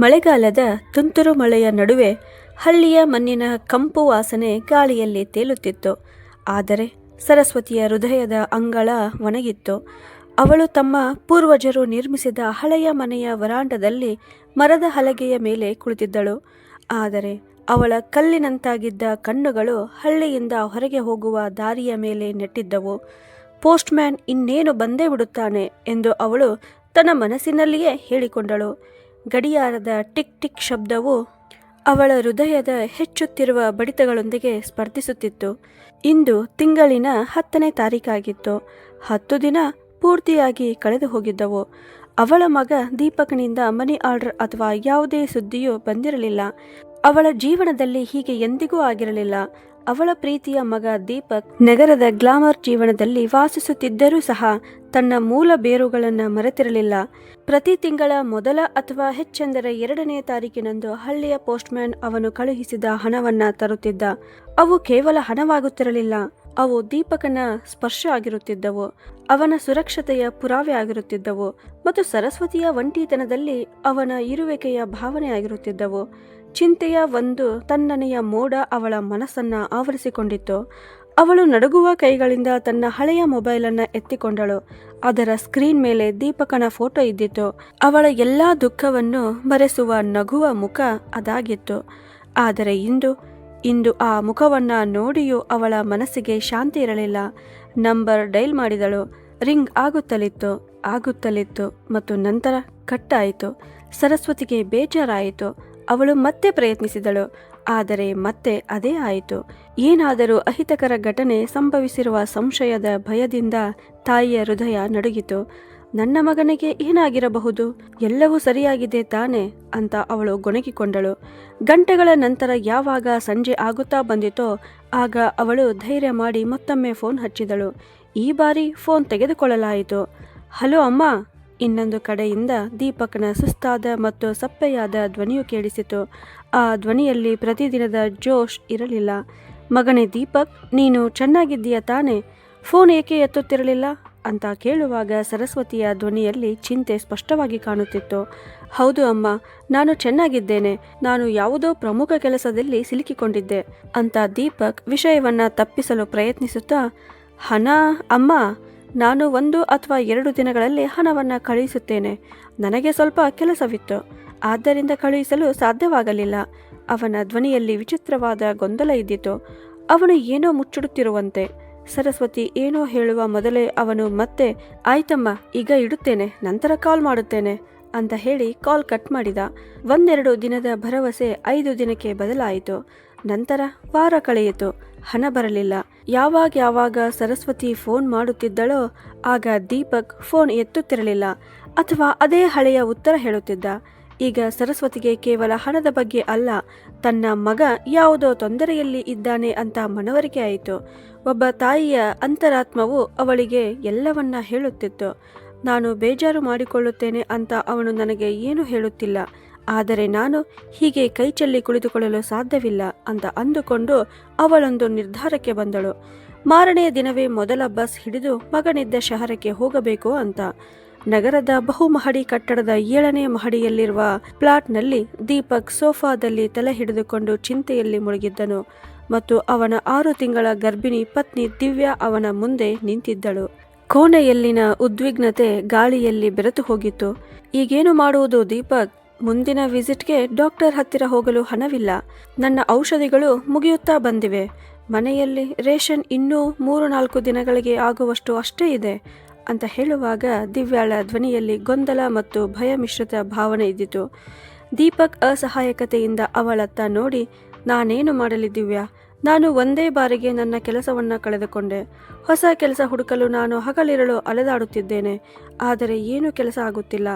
ಮಳೆಗಾಲದ ತುಂತುರು ಮಳೆಯ ನಡುವೆ ಹಳ್ಳಿಯ ಮಣ್ಣಿನ ಕಂಪು ವಾಸನೆ ಗಾಳಿಯಲ್ಲಿ ತೇಲುತ್ತಿತ್ತು. ಆದರೆ ಸರಸ್ವತಿಯ ಹೃದಯದ ಅಂಗಳ ಒಣಗಿತ್ತು. ಅವಳು ತಮ್ಮ ಪೂರ್ವಜರು ನಿರ್ಮಿಸಿದ ಹಳೆಯ ಮನೆಯ ವರಾಂಡದಲ್ಲಿ ಮರದ ಹಲಗೆಯ ಮೇಲೆ ಕುಳಿತಿದ್ದಳು. ಆದರೆ ಅವಳ ಕಲ್ಲಿನಂತಾಗಿದ್ದ ಕಣ್ಣುಗಳು ಹಳ್ಳಿಯಿಂದ ಹೊರಗೆ ಹೋಗುವ ದಾರಿಯ ಮೇಲೆ ನೆಟ್ಟಿದ್ದವು. ಪೋಸ್ಟ್ಮ್ಯಾನ್ ಇನ್ನೇನು ಬಂದೇ ಬಿಡುತ್ತಾನೆ ಎಂದು ಅವಳು ತನ್ನ ಮನಸ್ಸಿನಲ್ಲಿಯೇ ಹೇಳಿಕೊಂಡಳು. ಗಡಿಯಾರದ ಟಿಕ್ ಟಿಕ್ ಶಬ್ದವು ಅವಳ ಹೃದಯದ ಹೆಚ್ಚುತ್ತಿರುವ ಬಡಿತಗಳೊಂದಿಗೆ ಸ್ಪರ್ಧಿಸುತ್ತಿತ್ತು. ಇಂದು ತಿಂಗಳಿನ ಹತ್ತನೇ ತಾರೀಕಾಗಿತ್ತು ಹತ್ತು ದಿನ ಪೂರ್ತಿಯಾಗಿ ಕಳೆದು ಹೋಗಿದ್ದವು. ಅವಳ ಮಗ ದೀಪಕ್ನಿಂದ ಮನಿ ಆರ್ಡರ್ ಅಥವಾ ಯಾವುದೇ ಸುದ್ದಿಯೂ ಬಂದಿರಲಿಲ್ಲ. ಅವಳ ಜೀವನದಲ್ಲಿ ಹೀಗೆ ಎಂದಿಗೂ ಆಗಿರಲಿಲ್ಲ. ಅವಳ ಪ್ರೀತಿಯ ಮಗ ದೀಪಕ್ ನಗರದ ಗ್ಲಾಮರ್ ಜೀವನದಲ್ಲಿ ವಾಸಿಸುತ್ತಿದ್ದರೂ ಸಹ ತನ್ನ ಮೂಲ ಬೇರುಗಳನ್ನು ಮರೆತಿರಲಿಲ್ಲ. ಪ್ರತಿ ತಿಂಗಳ ಮೊದಲ ಅಥವಾ ಹೆಚ್ಚೆಂದರೆ ಎರಡನೇ ತಾರೀಕಿನಂದು ಹಳ್ಳಿಯ ಪೋಸ್ಟ್ಮ್ಯಾನ್ ಅವನು ಕಳುಹಿಸಿದ ಹಣವನ್ನ ತರುತ್ತಿದ್ದ. ಅವು ಕೇವಲ ಹಣವಾಗುತ್ತಿರಲಿಲ್ಲ. ಅವು ದೀಪಕನ ಸ್ಪರ್ಶ ಆಗಿರುತ್ತಿದ್ದವು. ಅವನ ಸುರಕ್ಷತೆಯ ಪುರಾವೆ ಆಗಿರುತ್ತಿದ್ದವು ಮತ್ತು ಸರಸ್ವತಿಯ ಒಂಟಿತನದಲ್ಲಿ ಅವನ ಇರುವಿಕೆಯ ಭಾವನೆ ಆಗಿರುತ್ತಿದ್ದವು. ಚಿಂತೆಯ ಒಂದು ತನ್ನನೆಯ ಮೋಡ ಅವಳ ಮನಸ್ಸನ್ನ ಆವರಿಸಿಕೊಂಡಿತ್ತು. ಅವಳು ನಡುಗುವ ಕೈಗಳಿಂದ ತನ್ನ ಹಳೆಯ ಮೊಬೈಲನ್ನು ಎತ್ತಿಕೊಂಡಳು. ಅದರ ಸ್ಕ್ರೀನ್ ಮೇಲೆ ದೀಪಕನ ಫೋಟೋ ಇದ್ದಿತ್ತು. ಅವಳ ಎಲ್ಲಾ ದುಃಖವನ್ನು ಮರೆಸುವ ನಗುವ ಮುಖ ಅದಾಗಿತ್ತು. ಆದರೆ ಇಂದು ಇಂದು ಆ ಮುಖವನ್ನ ನೋಡಿಯೂ ಅವಳ ಮನಸ್ಸಿಗೆ ಶಾಂತಿ ಇರಲಿಲ್ಲ. ನಂಬರ್ ಡೈಲ್ ಮಾಡಿದಳು. ರಿಂಗ್ ಆಗುತ್ತಲಿತ್ತು ಆಗುತ್ತಲಿತ್ತು ಮತ್ತು ನಂತರ ಕಟ್ಟಾಯಿತು ಸರಸ್ವತಿಗೆ ಬೇಜಾರಾಯಿತು. ಅವಳು ಮತ್ತೆ ಪ್ರಯತ್ನಿಸಿದಳು. ಆದರೆ ಮತ್ತೆ ಅದೇ ಆಯಿತು. ಏನಾದರೂ ಅಹಿತಕರ ಘಟನೆ ಸಂಭವಿಸಿರುವ ಸಂಶಯದ ಭಯದಿಂದ ತಾಯಿಯ ಹೃದಯ ನಡುಗಿತು. ನನ್ನ ಮಗನಿಗೆ ಏನಾಗಿರಬಹುದು? ಎಲ್ಲವೂ ಸರಿಯಾಗಿದೆ ತಾನೆ? ಅಂತ ಅವಳು ಗೊಣಗಿಕೊಂಡಳು. ಗಂಟೆಗಳ ನಂತರ ಯಾವಾಗ ಸಂಜೆ ಆಗುತ್ತಾ ಬಂದಿತೋ ಆಗ ಅವಳು ಧೈರ್ಯ ಮಾಡಿ ಮತ್ತೊಮ್ಮೆ ಫೋನ್ ಹಚ್ಚಿದಳು. ಈ ಬಾರಿ ಫೋನ್ ತೆಗೆದುಕೊಳ್ಳಲಾಯಿತು. ಹಲೋ ಅಮ್ಮ ಇನ್ನೊಂದು ಕಡೆಯಿಂದ ದೀಪಕ್ನ ಸುಸ್ತಾದ ಮತ್ತು ಸಪ್ಪೆಯಾದ ಧ್ವನಿಯು ಕೇಳಿಸಿತು. ಆ ಧ್ವನಿಯಲ್ಲಿ ಪ್ರತಿದಿನದ ಜೋಶ್ ಇರಲಿಲ್ಲ. ಮಗನೇ ದೀಪಕ್, ನೀನು ಚೆನ್ನಾಗಿದ್ದೀಯ ತಾನೆ? ಫೋನ್ ಏಕೆ ಎತ್ತುತ್ತಿರಲಿಲ್ಲ? ಅಂತ ಕೇಳುವಾಗ ಸರಸ್ವತಿಯ ಧ್ವನಿಯಲ್ಲಿ ಚಿಂತೆ ಸ್ಪಷ್ಟವಾಗಿ ಕಾಣುತ್ತಿತ್ತು. ಹೌದು ಅಮ್ಮ, ನಾನು ಚೆನ್ನಾಗಿದ್ದೇನೆ. ನಾನು ಯಾವುದೋ ಪ್ರಮುಖ ಕೆಲಸದಲ್ಲಿ ಸಿಲುಕಿಕೊಂಡಿದ್ದೆ ಅಂತ ದೀಪಕ್ ವಿಷಯವನ್ನ ತಪ್ಪಿಸಲು ಪ್ರಯತ್ನಿಸುತ್ತಾ ಹಣ ಅಮ್ಮ ನಾನು ಒಂದು ಅಥವಾ ಎರಡು ದಿನಗಳಲ್ಲಿ ಹಣವನ್ನು ಕಳುಹಿಸುತ್ತೇನೆ. ನನಗೆ ಸ್ವಲ್ಪ ಕೆಲಸವಿತ್ತು. ಆದ್ದರಿಂದ ಕಳುಹಿಸಲು ಸಾಧ್ಯವಾಗಲಿಲ್ಲ. ಅವನ ಧ್ವನಿಯಲ್ಲಿ ವಿಚಿತ್ರವಾದ ಗೊಂದಲ ಇದ್ದಿತು. ಅವನು ಏನೋ ಮುಚ್ಚಿಡುತ್ತಿರುವಂತೆ. ಸರಸ್ವತಿ ಏನೋ ಹೇಳುವ ಮೊದಲೇ ಅವನು, ಮತ್ತೆ, ಆಯ್ತಮ್ಮ, ಈಗ ಇಡುತ್ತೇನೆ, ನಂತರ ಕಾಲ್ ಮಾಡುತ್ತೇನೆ, ಅಂತ ಹೇಳಿ ಕಾಲ್ ಕಟ್ ಮಾಡಿದ. ಒಂದೆರಡು ದಿನದ ಭರವಸೆ ಐದು ದಿನಕ್ಕೆ ಬದಲಾಯಿತು. ನಂತರ ವಾರ ಕಳೆಯಿತು. ಹಣ ಬರಲಿಲ್ಲ. ಯಾವಾಗ ಯಾವಾಗ ಸರಸ್ವತಿ ಫೋನ್ ಮಾಡುತ್ತಿದ್ದಳೋ ಆಗ ದೀಪಕ್ ಫೋನ್ ಎತ್ತುತ್ತಿರಲಿಲ್ಲ ಅಥವಾ ಅದೇ ಹಳೆಯ ಉತ್ತರ ಹೇಳುತ್ತಿದ್ದ. ಈಗ ಸರಸ್ವತಿಗೆ ಕೇವಲ ಹಣದ ಬಗ್ಗೆ ಅಲ್ಲ, ತನ್ನ ಮಗ ಯಾವುದೋ ತೊಂದರೆಯಲ್ಲಿ ಇದ್ದಾನೆ ಅಂತ ಮನವರಿಕೆ ಆಯಿತು. ಒಬ್ಬ ತಾಯಿಯ ಅಂತರಾತ್ಮವು ಅವಳಿಗೆ ಎಲ್ಲವನ್ನ ಹೇಳುತ್ತಿತ್ತು. ನಾನು ಬೇಜಾರು ಮಾಡಿಕೊಳ್ಳುತ್ತೇನೆ ಅಂತ ಅವನು ನನಗೆ ಏನು ಹೇಳುತ್ತಿಲ್ಲ. ಆದರೆ ನಾನು ಹೀಗೆ ಕೈಚೆಲ್ಲಿ ಕುಳಿತುಕೊಳ್ಳಲು ಸಾಧ್ಯವಿಲ್ಲ ಅಂತ ಅಂದುಕೊಂಡು ಅವಳೊಂದು ನಿರ್ಧಾರಕ್ಕೆ ಬಂದಳು. ಮಾರನೆಯ ದಿನವೇ ಮೊದಲ ಬಸ್ ಹಿಡಿದು ಮಗನಿದ್ದ ಶಹರಕ್ಕೆ ಹೋಗಬೇಕು ಅಂತ. ನಗರದ ಬಹುಮಹಡಿ ಕಟ್ಟಡದ ಏಳನೇ ಮಹಡಿಯಲ್ಲಿರುವ ಪ್ಲಾಟ್ನಲ್ಲಿ ದೀಪಕ್ ಸೋಫಾದಲ್ಲಿ ತಲೆ ಹಿಡಿದುಕೊಂಡು ಚಿಂತೆಯಲ್ಲಿ ಮುಳುಗಿದ್ದನು ಮತ್ತು ಅವನ ಆರು ತಿಂಗಳ ಗರ್ಭಿಣಿ ಪತ್ನಿ ದಿವ್ಯಾ ಅವನ ಮುಂದೆ ನಿಂತಿದ್ದಳು. ಕೋಣೆಯಲ್ಲಿನ ಉದ್ವಿಗ್ನತೆ ಗಾಳಿಯಲ್ಲಿ ಬೆರೆತು ಹೋಗಿತ್ತು. ಈಗೇನು ಮಾಡುವುದು ದೀಪಕ್? ಮುಂದಿನ ವಿಸಿಟ್ಗೆ ಡಾಕ್ಟರ್ ಹತ್ತಿರ ಹೋಗಲು ಹಣವಿಲ್ಲ. ನನ್ನ ಔಷಧಿಗಳು ಮುಗಿಯುತ್ತಾ ಬಂದಿವೆ. ಮನೆಯಲ್ಲಿ ರೇಷನ್ ಇನ್ನೂ ಮೂರು ನಾಲ್ಕು ದಿನಗಳಿಗೆ ಆಗುವಷ್ಟು ಅಷ್ಟೇ ಇದೆ ಅಂತ ಹೇಳುವಾಗ ದಿವ್ಯಾಳ ಧ್ವನಿಯಲ್ಲಿ ಗೊಂದಲ ಮತ್ತು ಭಯ ಮಿಶ್ರಿತ ಭಾವನೆ ಇದ್ದಿತು. ದೀಪಕ್ ಅಸಹಾಯಕತೆಯಿಂದ ಅವಳತ್ತ ನೋಡಿ, ನಾನೇನು ಮಾಡಲಿ ದಿವ್ಯಾ? ನಾನು ಒಂದೇ ಬಾರಿಗೆ ನನ್ನ ಕೆಲಸವನ್ನ ಕಳೆದುಕೊಂಡೆ. ಹೊಸ ಕೆಲಸ ಹುಡುಕಲು ನಾನು ಹಗಲಿರಳು ಅಲೆದಾಡುತ್ತಿದ್ದೇನೆ. ಆದರೆ ಏನೂ ಕೆಲಸ ಆಗುತ್ತಿಲ್ಲ.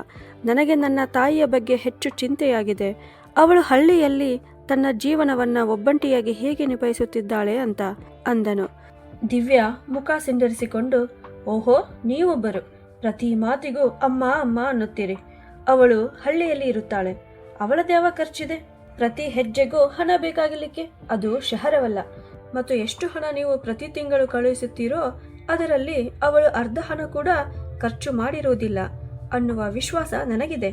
ನನಗೆ ನನ್ನ ತಾಯಿಯ ಬಗ್ಗೆ ಹೆಚ್ಚು ಚಿಂತೆಯಾಗಿದೆ. ಅವಳು ಹಳ್ಳಿಯಲ್ಲಿ ತನ್ನ ಜೀವನವನ್ನ ಒಬ್ಬಂಟಿಯಾಗಿ ಹೇಗೆ ನಿಭಾಯಿಸುತ್ತಿದ್ದಾಳೆ ಅಂತ ಅಂದನು. ದಿವ್ಯಾ ಮುಖ ಸಿಂಡರಿಸಿಕೊಂಡು, ಓಹೋ, ನೀವೊಬ್ಬರು. ಪ್ರತಿ ಮಾತಿಗೂ ಅಮ್ಮ ಅಮ್ಮ ಅನ್ನುತ್ತೀರಿ. ಅವಳು ಹಳ್ಳಿಯಲ್ಲಿ ಇರುತ್ತಾಳೆ. ಅವಳದ್ಯಾವ ಖರ್ಚಿದೆ. ಪ್ರತಿ ಹೆಜ್ಜೆಗೂ ಹಣ ಬೇಕಾಗಲಿಕ್ಕೆ ಅದು ಶಹರವಲ್ಲ. ಮತ್ತು ಎಷ್ಟು ಹಣ ನೀವು ಪ್ರತಿ ತಿಂಗಳು ಕಳುಹಿಸುತ್ತೀರೋ ಅದರಲ್ಲಿ ಅವಳು ಅರ್ಧ ಹಣ ಕೂಡ ಖರ್ಚು ಮಾಡಿರುವುದಿಲ್ಲ ಅನ್ನುವ ವಿಶ್ವಾಸ ನನಗಿದೆ.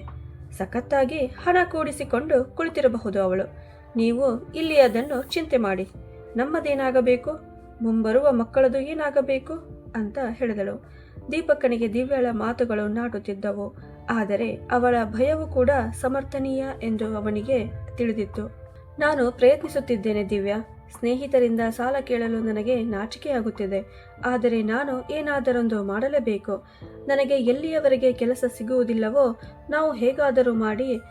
ಸಖತ್ತಾಗಿ ಹಣ ಕೂಡಿಸಿಕೊಂಡು ಕುಳಿತಿರಬಹುದು ಅವಳು. ನೀವು ಇಲ್ಲಿ ಅದನ್ನು ಚಿಂತೆ ಮಾಡಿ. ನಮ್ಮದೇನಾಗಬೇಕು? ಮುಂಬರುವ ಮಕ್ಕಳದು ಏನಾಗಬೇಕು? ಅಂತ ಹೇಳಿದಳು. ದೀಪಕ್ಕನಿಗೆ ದಿವ್ಯಳ ಮಾತುಗಳು ನಾಟುತ್ತಿದ್ದವು. ಆದರೆ ಅವಳ ಭಯವು ಕೂಡ ಸಮರ್ಥನೀಯ ಎಂದು ಅವನಿಗೆ ತಿಳಿದಿತ್ತು. ನಾನು ಪ್ರಯತ್ನಿಸುತ್ತಿದ್ದೇನೆ ದಿವ್ಯ. ಸ್ನೇಹಿತರಿಂದ ಸಾಲ ಕೇಳಲು ನನಗೆ ನಾಚಿಕೆಯಾಗುತ್ತಿದೆ. ಆದರೆ ನಾನು ಏನಾದರೊಂದು ಮಾಡಲೇಬೇಕು. ನನಗೆ ಎಲ್ಲಿಯವರೆಗೆ ಕೆಲಸ ಸಿಗುವುದಿಲ್ಲವೋ ನಾವು ಹೇಗಾದರೂ ಮಾಡಿ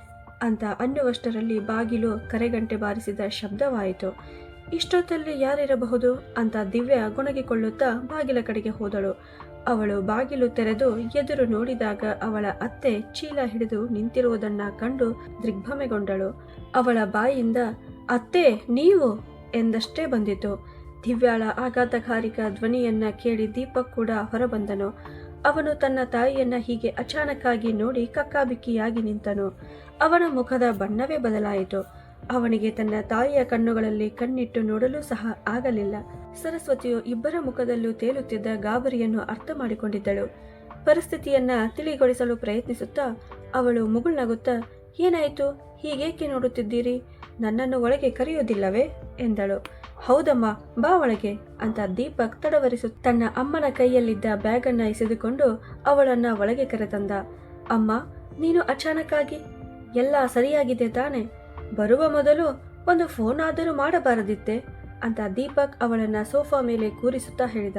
ಅಂತ ಅನ್ನುವಷ್ಟರಲ್ಲಿ ಬಾಗಿಲು ಕರೆಗಂಟೆ ಬಾರಿಸಿದ ಶಬ್ದವಾಯಿತು. ಇಷ್ಟೊತ್ತಲ್ಲಿ ಯಾರಿರಬಹುದು ಅಂತ ದಿವ್ಯ ಗೊಣಗಿಕೊಳ್ಳುತ್ತಾ ಬಾಗಿಲ ಕಡೆಗೆ ಹೋದಳು. ಅವಳು ಬಾಗಿಲು ತೆರೆದು ಎದುರು ನೋಡಿದಾಗ ಅವಳ ಅತ್ತೆ ಚೀಲ ಹಿಡಿದು ನಿಂತಿರುವುದನ್ನ ಕಂಡು ದಿಗ್ಭಮೆಗೊಂಡಳು ಅವಳ ಬಾಯಿಯಿಂದ ಅತ್ತೆ, ನೀವು? ಎಂದಷ್ಟೇ ಬಂದಿತು. ದಿವ್ಯಾಳ ಆಘಾತಕಾರಿಕ ಧ್ವನಿಯನ್ನ ಕೇಳಿ ದೀಪಕ್ ಕೂಡ ಹೊರಬಂದನು. ಅವನು ತನ್ನ ತಾಯಿಯನ್ನ ಹೀಗೆ ಅಚಾನಕ್ಕಾಗಿ ನೋಡಿ ಕಕ್ಕಾಬಿಕ್ಕಿಯಾಗಿ ನಿಂತನು. ಅವನ ಮುಖದ ಬಣ್ಣವೇ ಬದಲಾಯಿತು. ಅವನಿಗೆ ತನ್ನ ತಾಯಿಯ ಕಣ್ಣುಗಳಲ್ಲಿ ಕಣ್ಣಿಟ್ಟು ನೋಡಲು ಸಹ ಆಗಲಿಲ್ಲ. ಸರಸ್ವತಿಯು ಇಬ್ಬರ ಮುಖದಲ್ಲೂ ತೇಲುತ್ತಿದ್ದ ಗಾಬರಿಯನ್ನು ಅರ್ಥ ಮಾಡಿಕೊಂಡಿದ್ದಳು. ಪರಿಸ್ಥಿತಿಯನ್ನ ತಿಳಿಗೊಳಿಸಲು ಪ್ರಯತ್ನಿಸುತ್ತಾ ಅವಳು ಮುಗುಳ್ನಗುತ್ತಾ, ಏನಾಯಿತು? ಹೀಗೇಕೆ ನೋಡುತ್ತಿದ್ದೀರಿ? ನನ್ನನ್ನು ಒಳಗೆ ಕರೆಯೋದಿಲ್ಲವೇ? ಎಂದಳು. ಹೌದಮ್ಮ, ಬಾ ಒಳಗೆ ಅಂತ ದೀಪಕ್ ತಡವರಿಸು ತನ್ನ ಅಮ್ಮನ ಕೈಯಲ್ಲಿದ್ದ ಬ್ಯಾಗನ್ನು ಎಸೆದುಕೊಂಡು ಅವಳನ್ನ ಒಳಗೆ ಕರೆತಂದ. ಅಮ್ಮ, ನೀನು ಅಚಾನಕ್ಕಾಗಿ? ಎಲ್ಲ ಸರಿಯಾಗಿದೆ ತಾನೆ? ಬರುವ ಮೊದಲು ಒಂದು ಫೋನ್ ಆದರೂ ಮಾಡಬಾರದಿತ್ತೆ ಅಂತ ದೀಪಕ್ ಅವಳನ್ನ ಸೋಫಾ ಮೇಲೆ ಕೂರಿಸುತ್ತಾ ಹೇಳಿದ.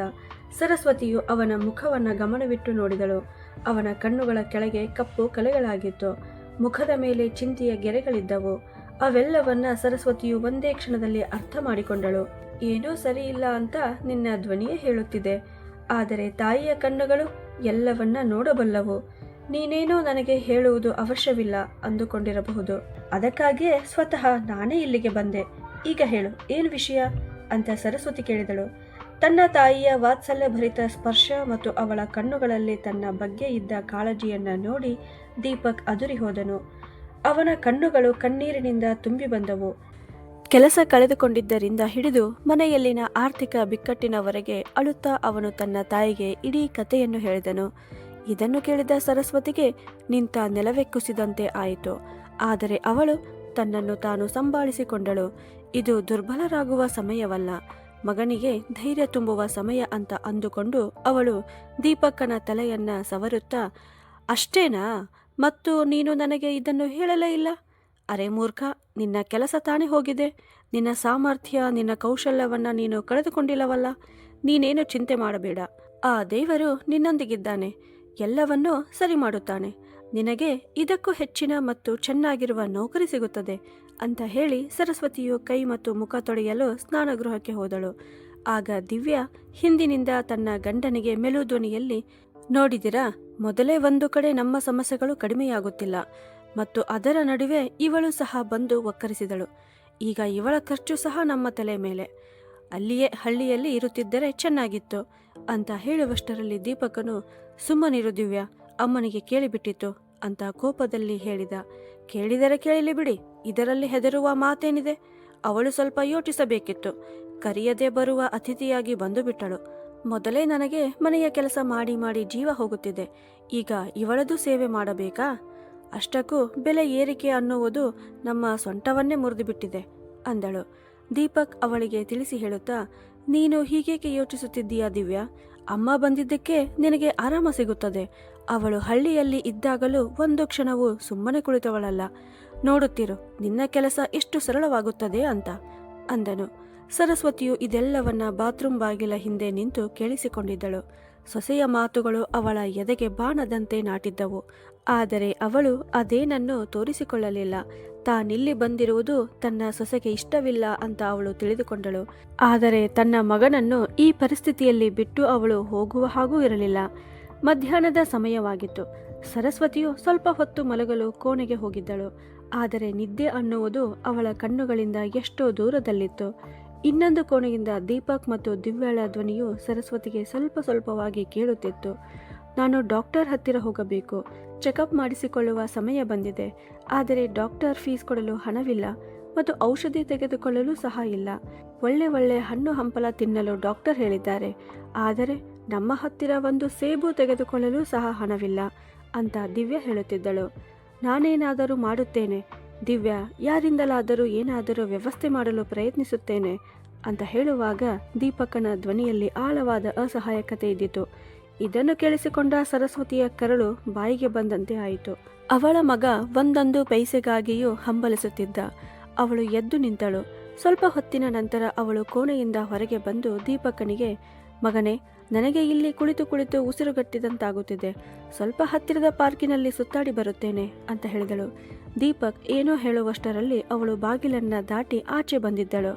ಸರಸ್ವತಿಯು ಅವನ ಮುಖವನ್ನ ಗಮನವಿಟ್ಟು ನೋಡಿದಳು. ಅವನ ಕಣ್ಣುಗಳ ಕೆಳಗೆ ಕಪ್ಪು ಕಲೆಗಳಾಗಿತ್ತು. ಮುಖದ ಮೇಲೆ ಚಿಂತೆಯ ಗೆರೆಗಳಿದ್ದವು. ಅವೆಲ್ಲವನ್ನ ಸರಸ್ವತಿಯು ಒಂದೇ ಕ್ಷಣದಲ್ಲಿ ಅರ್ಥ ಮಾಡಿಕೊಂಡಳು. ಏನೂ ಸರಿಯಿಲ್ಲ ಅಂತ ನಿನ್ನ ಧ್ವನಿಯೇ ಹೇಳುತ್ತಿದೆ. ಆದರೆ ತಾಯಿಯ ಕಣ್ಣುಗಳು ಎಲ್ಲವನ್ನ ನೋಡಬಲ್ಲವು. ನೀನೇನೋ ನನಗೆ ಹೇಳುವುದು ಅವಶ್ಯವಿಲ್ಲ ಅಂದುಕೊಂಡಿರಬಹುದು. ಅದಕ್ಕಾಗಿಯೇ ಸ್ವತಃ ನಾನೇ ಇಲ್ಲಿಗೆ ಬಂದೆ. ಈಗ ಹೇಳು, ಏನು ವಿಷಯ? ಅಂತ ಸರಸ್ವತಿ ಕೇಳಿದಳು. ತನ್ನ ತಾಯಿಯ ವಾತ್ಸಲ್ಯ ಭರಿತ ಸ್ಪರ್ಶ ಮತ್ತು ಅವಳ ಕಣ್ಣುಗಳಲ್ಲಿ ತನ್ನ ಬಗ್ಗೆ ಇದ್ದ ಕಾಳಜಿಯನ್ನ ನೋಡಿ ದೀಪಕ್ ಅದುರಿ ಹೋದನು. ಅವನ ಕಣ್ಣುಗಳು ಕಣ್ಣೀರಿನಿಂದ ತುಂಬಿ ಬಂದವು. ಕೆಲಸ ಕಳೆದುಕೊಂಡಿದ್ದರಿಂದ ಹಿಡಿದು ಮನೆಯಲ್ಲಿನ ಆರ್ಥಿಕ ಬಿಕ್ಕಟ್ಟಿನವರೆಗೆ ಅಳುತ್ತಾ ಅವನು ತನ್ನ ತಾಯಿಗೆ ಇಡೀ ಕಥೆಯನ್ನು ಹೇಳಿದನು. ಇದನ್ನು ಕೇಳಿದ ಸರಸ್ವತಿಗೆ ನಿಂತ ನೆಲವೇ ಕುಸಿದಂತೆ ಆಯಿತು. ಆದರೆ ಅವಳು ತನ್ನನ್ನು ತಾನು ಸಂಭಾಳಿಸಿಕೊಂಡಳು. ಇದು ದುರ್ಬಲರಾಗುವ ಸಮಯವಲ್ಲ. ಮಗನಿಗೆ ಧೈರ್ಯ ತುಂಬುವ ಸಮಯ ಅಂತ ಅಂದುಕೊಂಡು ಅವಳು ದೀಪಕ್ಕನ ತಲೆಯನ್ನ ಸವರುತ್ತಾ, ಅಷ್ಟೇನಾ? ಮತ್ತು ನೀನು ನನಗೆ ಇದನ್ನು ಹೇಳಲೇ ಇಲ್ಲ? ಅರೆ ಮೂರ್ಖ, ನಿನ್ನ ಕೆಲಸ ತಾನೇ ಹೋಗಿದೆ. ನಿನ್ನ ಸಾಮರ್ಥ್ಯ, ನಿನ್ನ ಕೌಶಲ್ಯವನ್ನ ನೀನು ಕಳೆದುಕೊಂಡಿಲ್ಲವಲ್ಲ. ನೀನೇನು ಚಿಂತೆ ಮಾಡಬೇಡ. ಆ ದೇವರು ನಿನ್ನೊಂದಿಗಿದ್ದಾನೆ. ಎಲ್ಲವನ್ನೂ ಸರಿ ಮಾಡುತ್ತಾನೆ. ನಿನಗೆ ಇದಕ್ಕೂ ಹೆಚ್ಚಿನ ಮತ್ತು ಚೆನ್ನಾಗಿರುವ ನೌಕರಿ ಸಿಗುತ್ತದೆ ಅಂತ ಹೇಳಿ ಸರಸ್ವತಿಯು ಕೈ ಮತ್ತು ಮುಖ ತೊಳೆಯಲು ಸ್ನಾನಗೃಹಕ್ಕೆ ಹೋದಳು. ಆಗ ದಿವ್ಯ ಹಿಂದಿನಿಂದ ತನ್ನ ಗಂಡನಿಗೆ ಮೆಲುಧ್ವನಿಯಲ್ಲಿ ನೋಡಿದಿರಾ, ಮೊದಲೇ ಒಂದು ಕಡೆ ನಮ್ಮ ಸಮಸ್ಯೆಗಳು ಕಡಿಮೆಯಾಗುತ್ತಿಲ್ಲ ಮತ್ತು ಅದರ ನಡುವೆ ಇವಳು ಸಹ ಬಂದು ಒಕ್ಕರಿಸಿದಳು. ಈಗ ಇವಳ ಖರ್ಚು ಸಹ ನಮ್ಮ ತಲೆ ಮೇಲೆ. ಅಲ್ಲಿಯೇ ಹಳ್ಳಿಯಲ್ಲಿ ಇರುತ್ತಿದ್ದರೆ ಚೆನ್ನಾಗಿತ್ತು ಅಂತ ಹೇಳುವಷ್ಟರಲ್ಲಿ ದೀಪಕನು ಸುಮ್ಮನಿರು ದಿವ್ಯ, ಅಮ್ಮನಿಗೆ ಕೇಳಿಬಿಟ್ಟಿತ್ತು ಅಂತ ಕೋಪದಲ್ಲಿ ಹೇಳಿದ. ಕೇಳಿದರೆ ಕೇಳಿಲಿ ಬಿಡಿ, ಇದರಲ್ಲಿ ಹೆದರುವ ಮಾತೇನಿದೆ? ಅವಳು ಸ್ವಲ್ಪ ಯೋಚಿಸಬೇಕಿತ್ತು. ಕರೆಯದೆ ಬರುವ ಅತಿಥಿಯಾಗಿ ಬಂದು ಬಿಟ್ಟಳು ಮೊದಲೇ ನನಗೆ ಮನೆಯ ಕೆಲಸ ಮಾಡಿ ಮಾಡಿ ಜೀವ ಹೋಗುತ್ತಿದೆ. ಈಗ ಇವಳದು ಸೇವೆ ಮಾಡಬೇಕಾ? ಅಷ್ಟಕ್ಕೂ ಬೆಲೆ ಏರಿಕೆ ಅನ್ನುವುದು ನಮ್ಮ ಸೊಂಟವನ್ನೇ ಮುರಿದು ಬಿಟ್ಟಿದೆ ಅಂದಳು. ದೀಪಕ್ ಅವಳಿಗೆ ತಿಳಿಸಿ ಹೇಳುತ್ತಾ, ನೀನು ಹೀಗೇಕೆ ಯೋಚಿಸುತ್ತಿದ್ದೀಯಾ ದಿವ್ಯ? ಅಮ್ಮ ಬಂದಿದ್ದಕ್ಕೆ ನಿನಗೆ ಆರಾಮ ಸಿಗುತ್ತದೆ. ಅವಳು ಹಳ್ಳಿಯಲ್ಲಿ ಇದ್ದಾಗಲೂ ಒಂದು ಕ್ಷಣವೂ ಸುಮ್ಮನೆ ಕುಳಿತವಳಲ್ಲ. ನೋಡುತ್ತಿರು, ನಿನ್ನ ಕೆಲಸ ಎಷ್ಟು ಸರಳವಾಗುತ್ತದೆ ಅಂತ ಅಂದನು. ಸರಸ್ವತಿಯು ಇದೆಲ್ಲವನ್ನ ಬಾತ್ರೂಮ್ ಬಾಗಿಲ ಹಿಂದೆ ನಿಂತು ಕೇಳಿಸಿಕೊಂಡಿದ್ದಳು. ಸೊಸೆಯ ಮಾತುಗಳು ಅವಳ ಎದೆಗೆ ಬಾಣದಂತೆ ನಾಟಿದ್ದವು. ಆದರೆ ಅವಳು ಅದೇನನ್ನು ತೋರಿಸಿಕೊಳ್ಳಲಿಲ್ಲ. ತಾನಿಲ್ಲಿ ಬಂದಿರುವುದು ತನ್ನ ಸೊಸೆಗೆ ಇಷ್ಟವಿಲ್ಲ ಅಂತ ಅವಳು ತಿಳಿದುಕೊಂಡಳು. ಆದರೆ ತನ್ನ ಮಗನನ್ನು ಈ ಪರಿಸ್ಥಿತಿಯಲ್ಲಿ ಬಿಟ್ಟು ಅವಳು ಹೋಗುವ ಹಾಗೂ ಇರಲಿಲ್ಲ. ಮಧ್ಯಾಹ್ನದ ಸಮಯವಾಗಿತ್ತು. ಸರಸ್ವತಿಯು ಸ್ವಲ್ಪ ಹೊತ್ತು ಮಲಗಲು ಕೋಣೆಗೆ ಹೋಗಿದ್ದಳು. ಆದರೆ ನಿದ್ದೆ ಅನ್ನುವುದು ಅವಳ ಕಣ್ಣುಗಳಿಂದ ಎಷ್ಟೋ ದೂರದಲ್ಲಿತ್ತು. ಇನ್ನೊಂದು ಕೋಣೆಯಿಂದ ದೀಪಕ್ ಮತ್ತು ದಿವ್ಯಾಳ ಧ್ವನಿಯು ಸರಸ್ವತಿಗೆ ಸ್ವಲ್ಪ ಸ್ವಲ್ಪವಾಗಿ ಕೇಳುತ್ತಿತ್ತು. ನಾನು ಡಾಕ್ಟರ್ ಹತ್ತಿರ ಹೋಗಬೇಕು. ಚೆಕಪ್ ಮಾಡಿಸಿಕೊಳ್ಳುವ ಸಮಯ ಬಂದಿದೆ. ಆದರೆ ಡಾಕ್ಟರ್ ಫೀಸ್ ಕೊಡಲು ಹಣವಿಲ್ಲ ಮತ್ತು ಔಷಧಿ ತೆಗೆದುಕೊಳ್ಳಲು ಸಹ ಇಲ್ಲ. ಒಳ್ಳೆ ಒಳ್ಳೆ ಹಣ್ಣು ಹಂಪಲ ತಿನ್ನಲು ಡಾಕ್ಟರ್ ಹೇಳಿದ್ದಾರೆ. ಆದರೆ ನಮ್ಮ ಹತ್ತಿರ ಒಂದು ಸೇಬು ತೆಗೆದುಕೊಳ್ಳಲು ಸಹ ಹಣವಿಲ್ಲ ಅಂತ ದಿವ್ಯ ಹೇಳುತ್ತಿದ್ದಳು. ನಾನೇನಾದರೂ ಮಾಡುತ್ತೇನೆ? ದಿವ್ಯ, ಯಾರಿಂದಲಾದರೂ ಏನಾದರೂ ವ್ಯವಸ್ಥೆ ಮಾಡಲು ಪ್ರಯತ್ನಿಸುತ್ತೇನೆ? ಅಂತ ಹೇಳುವಾಗ ದೀಪಕನ ಧ್ವನಿಯಲ್ಲಿ ಆಳವಾದ ಅಸಹಾಯಕತೆ ಇದ್ದಿತು. ಇದನ್ನು ಕೇಳಿಸಿಕೊಂಡ ಸರಸ್ವತಿಯ ಕರಳು ಬಾಯಿಗೆ ಬಂದಂತೆ ಆಯಿತು. ಅವಳ ಮಗ ಒಂದೊಂದು ಪೈಸೆಗಾಗಿಯೂ ಹಂಬಲಿಸುತ್ತಿದ್ದ. ಅವಳು ಎದ್ದು ನಿಂತಳು. ಸ್ವಲ್ಪ ಹೊತ್ತಿನ ನಂತರ ಅವಳು ಕೋಣೆಯಿಂದ ಹೊರಗೆ ಬಂದು ದೀಪಕನಿಗೆ ಮಗನೇ, ನನಗೆ ಇಲ್ಲಿ ಕುಳಿತು ಕುಳಿತು ಉಸಿರುಗಟ್ಟಿದಂತಾಗುತ್ತಿದೆ. ಸ್ವಲ್ಪ ಹತ್ತಿರದ ಪಾರ್ಕಿನಲ್ಲಿ ಸುತ್ತಾಡಿ ಬರುತ್ತೇನೆ, ಅಂತ ಹೇಳಿದಳು. ದೀಪಕ್ ಏನೋ ಹೇಳುವಷ್ಟರಲ್ಲಿ ಅವಳು ಬಾಗಿಲನ್ನ ದಾಟಿ ಆಚೆ ಬಂದಿದ್ದಳು.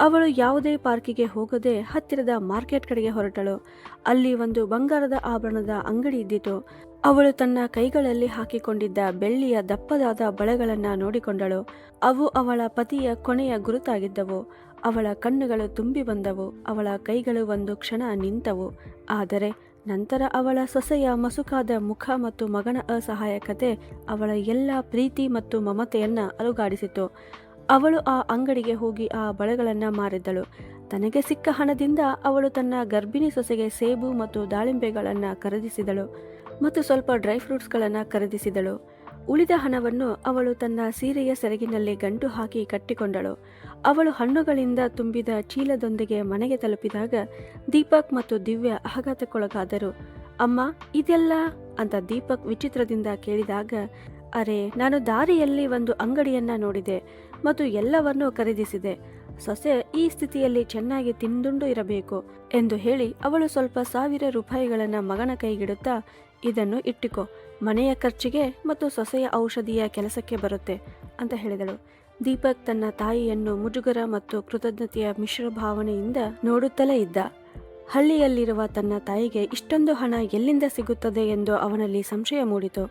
ಅವಳು ಯಾವುದೇ ಪಾರ್ಕಿಗೆ ಹೋಗದೆ ಹತ್ತಿರದ ಮಾರ್ಕೆಟ್ ಕಡೆಗೆ ಹೊರಟಳು. ಅಲ್ಲಿ ಒಂದು ಬಂಗಾರದ ಆಭರಣದ ಅಂಗಡಿ ಇದ್ದಿತು. ಅವಳು ತನ್ನ ಕೈಗಳಲ್ಲಿ ಹಾಕಿಕೊಂಡಿದ್ದ ಬೆಳ್ಳಿಯ ದಪ್ಪದಾದ ಬಳೆಗಳನ್ನು ನೋಡಿಕೊಂಡಳು. ಅವು ಅವಳ ಪತಿಯ ಕೊನೆಯ ಗುರುತಾಗಿದ್ದವು. ಅವಳ ಕಣ್ಣುಗಳು ತುಂಬಿ ಬಂದವು. ಅವಳ ಕೈಗಳು ಒಂದು ಕ್ಷಣ ನಿಂತವು. ಆದರೆ ನಂತರ ಅವಳ ಸೊಸೆಯ ಮಸುಕಾದ ಮುಖ ಮತ್ತು ಮಗನ ಅಸಹಾಯಕತೆ ಅವಳ ಎಲ್ಲ ಪ್ರೀತಿ ಮತ್ತು ಮಮತೆಯನ್ನ ಅಲುಗಾಡಿಸಿತು. ಅವಳು ಆ ಅಂಗಡಿಗೆ ಹೋಗಿ ಆ ಬಳೆಗಳನ್ನು ಮಾರಿದ್ದಳು. ತನಗೆ ಸಿಕ್ಕ ಹಣದಿಂದ ಅವಳು ತನ್ನ ಗರ್ಭಿಣಿ ಸೊಸೆಗೆ ಸೇಬು ಮತ್ತು ದಾಳಿಂಬೆಗಳನ್ನು ಖರೀದಿಸಿದಳು ಮತ್ತು ಸ್ವಲ್ಪ ಡ್ರೈ ಫ್ರೂಟ್ಸ್ಗಳನ್ನು ಖರೀದಿಸಿದಳು. ಉಳಿದ ಹಣವನ್ನು ಅವಳು ತನ್ನ ಸೀರೆಯ ಸೆರಗಿನಲ್ಲಿ ಗಂಟು ಹಾಕಿ ಕಟ್ಟಿಕೊಂಡಳು. ಅವಳು ಹಣ್ಣುಗಳಿಂದ ತುಂಬಿದ ಚೀಲದೊಂದಿಗೆ ಮನೆಗೆ ತಲುಪಿದಾಗ ದೀಪಕ್ ಮತ್ತು ದಿವ್ಯ ಆಘಾತಕ್ಕೊಳಗಾದರು. ಅಮ್ಮ, ಇದೆಲ್ಲ? ಅಂತ ದೀಪಕ್ ವಿಚಿತ್ರದಿಂದ ಕೇಳಿದಾಗ ಅರೆ, ನಾನು ದಾರಿಯಲ್ಲಿ ಒಂದು ಅಂಗಡಿಯನ್ನ ನೋಡಿದೆ ಮತ್ತು ಎಲ್ಲವನ್ನೂ ಖರೀದಿಸಿದೆ. ಸೊಸೆ ಈ ಸ್ಥಿತಿಯಲ್ಲಿ ಚೆನ್ನಾಗಿ ತಿಂದುಂಡು ಇರಬೇಕು ಎಂದು ಹೇಳಿ ಅವಳು ಸ್ವಲ್ಪ ಸಾವಿರ ರೂಪಾಯಿಗಳನ್ನ ಮಗನ ಕೈಗಿಡುತ್ತಾ ಇದನ್ನು ಇಟ್ಟಿಕೋ, ಮನೆಯ ಖರ್ಚಿಗೆ ಮತ್ತು ಸೊಸೆಯ ಔಷಧಿಯ ಕೆಲಸಕ್ಕೆ ಬರುತ್ತೆ ಅಂತ ಹೇಳಿದಳು. ದೀಪಕ್ ತನ್ನ ತಾಯಿಯನ್ನು ಮುಜುಗರ ಮತ್ತು ಕೃತಜ್ಞತೆಯ ಮಿಶ್ರ ಭಾವನೆಯಿಂದ ನೋಡುತ್ತಲೇ ಇದ್ದ. ಹಳ್ಳಿಯಲ್ಲಿರುವ ತನ್ನ ತಾಯಿಗೆ ಇಷ್ಟೊಂದು ಹಣ ಎಲ್ಲಿಂದ ಸಿಗುತ್ತದೆ ಎಂದು ಅವನಲ್ಲಿ ಸಂಶಯ ಮೂಡಿತು.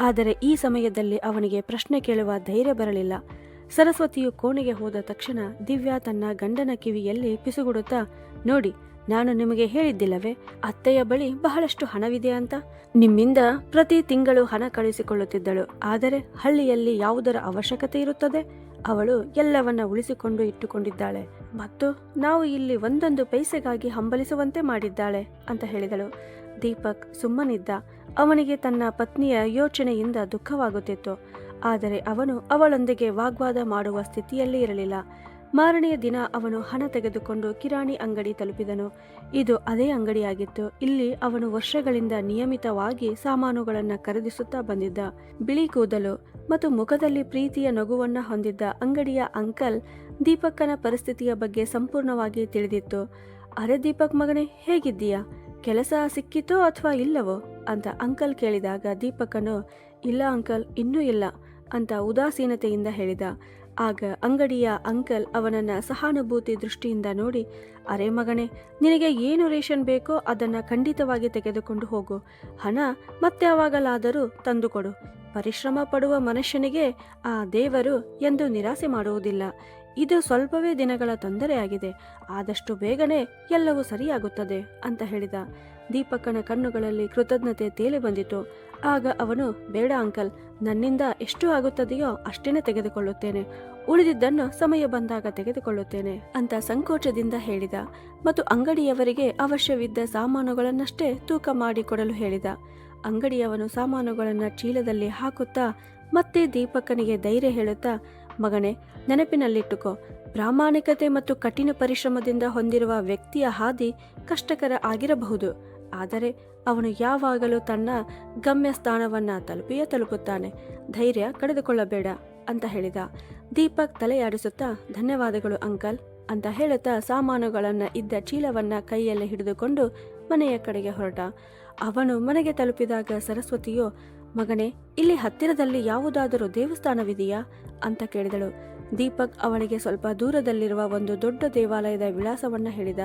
ಆದರೆ ಈ ಸಮಯದಲ್ಲಿ ಅವನಿಗೆ ಪ್ರಶ್ನೆ ಕೇಳುವ ಧೈರ್ಯ ಬರಲಿಲ್ಲ. ಸರಸ್ವತಿಯು ಕೋಣೆಗೆ ಹೋದ ತಕ್ಷಣ ದಿವ್ಯಾ ತನ್ನ ಗಂಡನ ಕಿವಿಯಲ್ಲಿ ಪಿಸುಗುಡುತ್ತಾ, ನೋಡಿ, ನಾನು ನಿಮಗೆ ಹೇಳಿದ್ದಿಲ್ಲವೇ? ಅತ್ತೆಯ ಬಳಿ ಬಹಳಷ್ಟು ಹಣವಿದೆ ಅಂತ? ನಿಮ್ಮಿಂದ ಪ್ರತಿ ತಿಂಗಳು ಹಣ ಕಳಿಸಿಕೊಳ್ಳುತ್ತಿದ್ದಳು. ಆದರೆ ಹಳ್ಳಿಯಲ್ಲಿ ಯಾವುದರ ಅವಶ್ಯಕತೆ ಇರುತ್ತದೆ? ಅವಳು ಎಲ್ಲವನ್ನ ಉಳಿಸಿಕೊಂಡು ಇಟ್ಟುಕೊಂಡಿದ್ದಾಳೆ. ಮತ್ತು ನಾವು ಇಲ್ಲಿ ಒಂದೊಂದು ಪೈಸೆಗಾಗಿ ಹಂಬಲಿಸುವಂತೆ ಮಾಡಿದ್ದಾಳೆ ಅಂತ ಹೇಳಿದಳು. ದೀಪಕ್ ಸುಮ್ಮನಿದ್ದ. ಅವನಿಗೆ ತನ್ನ ಪತ್ನಿಯ ಯೋಚನೆಯಿಂದ ದುಃಖವಾಗುತ್ತಿತ್ತು. ಆದರೆ ಅವನು ಅವಳೊಂದಿಗೆ ವಾಗ್ವಾದ ಮಾಡುವ ಸ್ಥಿತಿಯಲ್ಲಿ ಇರಲಿಲ್ಲ. ಮಾರನೆಯ ದಿನ ಅವನು ಹಣ ತೆಗೆದುಕೊಂಡು ಕಿರಾಣಿ ಅಂಗಡಿ ತಲುಪಿದನು. ಇದು ಅದೇ ಅಂಗಡಿಯಾಗಿತ್ತು. ಇಲ್ಲಿ ಅವನು ವರ್ಷಗಳಿಂದ ನಿಯಮಿತವಾಗಿ ಸಾಮಾನುಗಳನ್ನು ಖರೀದಿಸುತ್ತಾ ಬಂದಿದ್ದ. ಬಿಳಿ ಕೂದಲು ಮತ್ತು ಮುಖದಲ್ಲಿ ಪ್ರೀತಿಯ ನಗುವನ್ನ ಹೊಂದಿದ್ದ ಅಂಗಡಿಯ ಅಂಕಲ್ ದೀಪಕ್ಕನ ಪರಿಸ್ಥಿತಿಯ ಬಗ್ಗೆ ಸಂಪೂರ್ಣವಾಗಿ ತಿಳಿದಿತ್ತು. ಅರೆ ದೀಪಕ್ ಮಗನೇ, ಹೇಗಿದ್ದೀಯಾ? ಕೆಲಸ ಸಿಕ್ಕಿತೋ ಅಥವಾ ಇಲ್ಲವೋ ಅಂತ ಅಂಕಲ್ ಕೇಳಿದಾಗ ದೀಪಕನು, ಇಲ್ಲ ಅಂಕಲ್, ಇನ್ನೂ ಇಲ್ಲ ಅಂತ ಉದಾಸೀನತೆಯಿಂದ ಹೇಳಿದ. ಆಗ ಅಂಗಡಿಯ ಅಂಕಲ್ ಅವನನ್ನ ಸಹಾನುಭೂತಿ ದೃಷ್ಟಿಯಿಂದ ನೋಡಿ, ಅರೆ ಮಗನೇ, ನಿನಗೆ ಏನು ರೇಷನ್ ಬೇಕೋ ಅದನ್ನ ಖಂಡಿತವಾಗಿ ತೆಗೆದುಕೊಂಡು ಹೋಗು. ಹಣ ಮತ್ತೆ ಯಾವಾಗಲಾದರೂ ತಂದುಕೊಡು ಪರಿಶ್ರಮ ಪಡುವ ಮನುಷ್ಯನಿಗೆ ಆ ದೇವರು ಎಂದು ನಿರಾಸೆ ಮಾಡುವುದಿಲ್ಲ. ಇದು ಸ್ವಲ್ಪವೇ ದಿನಗಳ ತೊಂದರೆಯಾಗಿದೆ ಆದಷ್ಟು ಬೇಗನೆ ಎಲ್ಲವೂ ಸರಿಯಾಗುತ್ತದೆ ಅಂತ ಹೇಳಿದ. ದೀಪಕ್ಕನ ಕಣ್ಣುಗಳಲ್ಲಿ ಕೃತಜ್ಞತೆ ತೇಲಿ ಬಂದಿತು. ಆಗ ಅವನು, ಬೇಡ ಅಂಕಲ್, ನನ್ನಿಂದ ಎಷ್ಟು ಆಗುತ್ತದೆಯೋ ಅಷ್ಟೇನೆ ತೆಗೆದುಕೊಳ್ಳುತ್ತೇನೆ. ಉಳಿದಿದ್ದನ್ನು ಸಮಯ ಬಂದಾಗ ತೆಗೆದುಕೊಳ್ಳುತ್ತೇನೆ, ಅಂತ ಸಂಕೋಚದಿಂದ ಹೇಳಿದ. ಮತ್ತು ಅಂಗಡಿಯವರಿಗೆ ಅವಶ್ಯವಿದ್ದ ಸಾಮಾನುಗಳನ್ನಷ್ಟೇ ತೂಕ ಮಾಡಿ ಕೊಡಲು ಹೇಳಿದ. ಅಂಗಡಿಯವನು ಸಾಮಾನುಗಳನ್ನು ಚೀಲದಲ್ಲಿ ಹಾಕುತ್ತಾ ಮತ್ತೆ ದೀಪಕ್ಕನಿಗೆ ಧೈರ್ಯ ಹೇಳುತ್ತಾ ಮಗನೇ, ನೆನಪಿನಲ್ಲಿಟ್ಟುಕೋ. ಪ್ರಾಮಾಣಿಕತೆ ಮತ್ತು ಕಠಿಣ ಪರಿಶ್ರಮದಿಂದ ಹೊಂದಿರುವ ವ್ಯಕ್ತಿಯ ಹಾದಿ ಕಷ್ಟಕರ ಆಗಿರಬಹುದು. ಆದರೆ ಅವನು ಯಾವಾಗಲೂ ತನ್ನ ಗಮ್ಯ ಸ್ಥಾನವನ್ನು ತಲುಪಿಯೇ ತಲುಪುತ್ತಾನೆ. ಧೈರ್ಯ ಕಳೆದುಕೊಳ್ಳಬೇಡ ಅಂತ ಹೇಳಿದ. ದೀಪಕ್ ತಲೆಯಾಡಿಸುತ್ತಾ, ಧನ್ಯವಾದಗಳು ಅಂಕಲ್ ಅಂತ ಹೇಳುತ್ತಾ ಸಾಮಾನುಗಳನ್ನು ಇದ್ದ ಚೀಲವನ್ನ ಕೈಯಲ್ಲಿ ಹಿಡಿದುಕೊಂಡು ಮನೆಯ ಕಡೆಗೆ ಹೊರಟ. ಅವನು ಮನೆಗೆ ತಲುಪಿದಾಗ ಸರಸ್ವತಿಯು ಮಗನೇ, ಇಲ್ಲಿ ಹತ್ತಿರದಲ್ಲಿ ಯಾವುದಾದರೂ ದೇವಸ್ಥಾನವಿದೆಯಾ? ಅಂತ ಕೇಳಿದಳು. ದೀಪಕ್ ಅವಳಿಗೆ ಸ್ವಲ್ಪ ದೂರದಲ್ಲಿರುವ ಒಂದು ದೊಡ್ಡ ದೇವಾಲಯದ ವಿಳಾಸವನ್ನ ಹೇಳಿದ.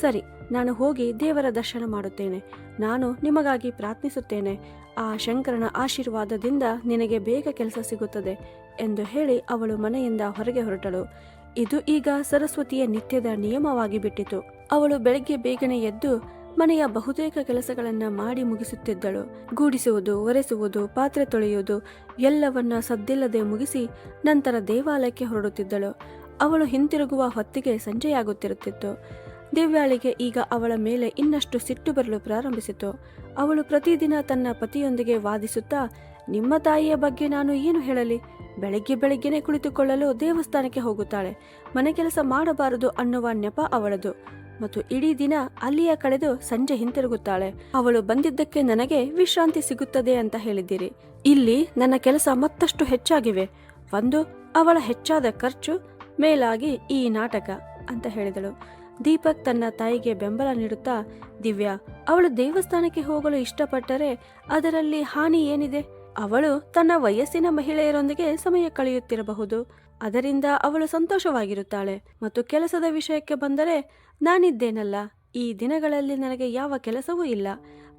ಸರಿ, ನಾನು ಹೋಗಿ ದೇವರ ದರ್ಶನ ಮಾಡುತ್ತೇನೆ. ನಾನು ನಿಮಗಾಗಿ ಪ್ರಾರ್ಥಿಸುತ್ತೇನೆ. ಆ ಶಂಕರನ ಆಶೀರ್ವಾದದಿಂದ ನಿನಗೆ ಬೇಗ ಕೆಲಸ ಸಿಗುತ್ತದೆ ಎಂದು ಹೇಳಿ ಅವಳು ಮನೆಯಿಂದ ಹೊರಗೆ ಹೊರಟಳು. ಇದು ಈಗ ಸರಸ್ವತಿಯ ನಿತ್ಯದ ನಿಯಮವಾಗಿ ಬಿಟ್ಟಿತು. ಅವಳು ಬೆಳಗ್ಗೆ ಬೇಗನೆ ಎದ್ದು ಮನೆಯ ಬಹುತೇಕ ಕೆಲಸಗಳನ್ನು ಮಾಡಿ ಮುಗಿಸುತ್ತಿದ್ದಳು. ಗೂಡಿಸುವುದು, ಒರೆಸುವುದು, ಪಾತ್ರೆ ತೊಳೆಯುವುದು ಎಲ್ಲವನ್ನ ಸದ್ದಿಲ್ಲದೆ ಮುಗಿಸಿ ನಂತರ ದೇವಾಲಯಕ್ಕೆ ಹೊರಡುತ್ತಿದ್ದಳು. ಅವಳು ಹಿಂತಿರುಗುವ ಹೊತ್ತಿಗೆ ಸಂಜೆಯಾಗುತ್ತಿರುತ್ತಿತ್ತು. ದಿವ್ಯಾಳಿಗೆ ಈಗ ಅವಳ ಮೇಲೆ ಇನ್ನಷ್ಟು ಸಿಟ್ಟು ಬರಲು ಪ್ರಾರಂಭಿಸಿತು. ಅವಳು ಪ್ರತಿದಿನ ತನ್ನ ಪತಿಯೊಂದಿಗೆ ವಾದಿಸುತ್ತಾ, ನಿಮ್ಮ ತಾಯಿಯ ಬಗ್ಗೆ ನಾನು ಏನು ಹೇಳಲಿ? ಬೆಳಗ್ಗೆ ಬೆಳಗ್ಗೆನೆ ಕುಳಿತುಕೊಳ್ಳಲು ದೇವಸ್ಥಾನಕ್ಕೆ ಹೋಗುತ್ತಾಳೆ. ಮನೆ ಕೆಲಸ ಮಾಡಬಾರದು ಅನ್ನುವ ನೆಪ ಅವಳದು. ಮತ್ತು ಇಡೀ ದಿನ ಅಲ್ಲಿಯ ಕಳೆದು ಸಂಜೆ ಹಿಂತಿರುಗುತ್ತಾಳೆ. ಅವಳು ಬಂದಿದ್ದಕ್ಕೆ ನನಗೆ ವಿಶ್ರಾಂತಿ ಸಿಗುತ್ತದೆ ಅಂತ ಹೇಳಿದ್ದೀರಿ. ಇಲ್ಲಿ ನನ್ನ ಕೆಲಸ ಮತ್ತಷ್ಟು ಹೆಚ್ಚಾಗಿವೆ. ಒಂದು, ಅವಳ ಹೆಚ್ಚಾದ ಖರ್ಚು, ಮೇಲಾಗಿ ಈ ನಾಟಕ ಅಂತ ಹೇಳಿದಳು. ದೀಪಕ್ ತನ್ನ ತಾಯಿಗೆ ಬೆಂಬಲ ನೀಡುತ್ತಾ, ದಿವ್ಯಾ, ಅವಳು ದೇವಸ್ಥಾನಕ್ಕೆ ಹೋಗಲು ಇಷ್ಟಪಟ್ಟರೆ ಅದರಲ್ಲಿ ಹಾನಿ ಏನಿದೆ? ಅವಳು ತನ್ನ ವಯಸ್ಸಿನ ಮಹಿಳೆಯರೊಂದಿಗೆ ಸಮಯ ಕಳೆಯುತ್ತಿರಬಹುದು. ಅದರಿಂದ ಅವಳು ಸಂತೋಷವಾಗಿರುತ್ತಾಳೆ ಮತ್ತು ಕೆಲಸದ ವಿಷಯಕ್ಕೆ ಬಂದರೆ ನಾನಿದ್ದೇನಲ್ಲ, ಈ ದಿನಗಳಲ್ಲಿ ನನಗೆ ಯಾವ ಕೆಲಸವೂ ಇಲ್ಲ,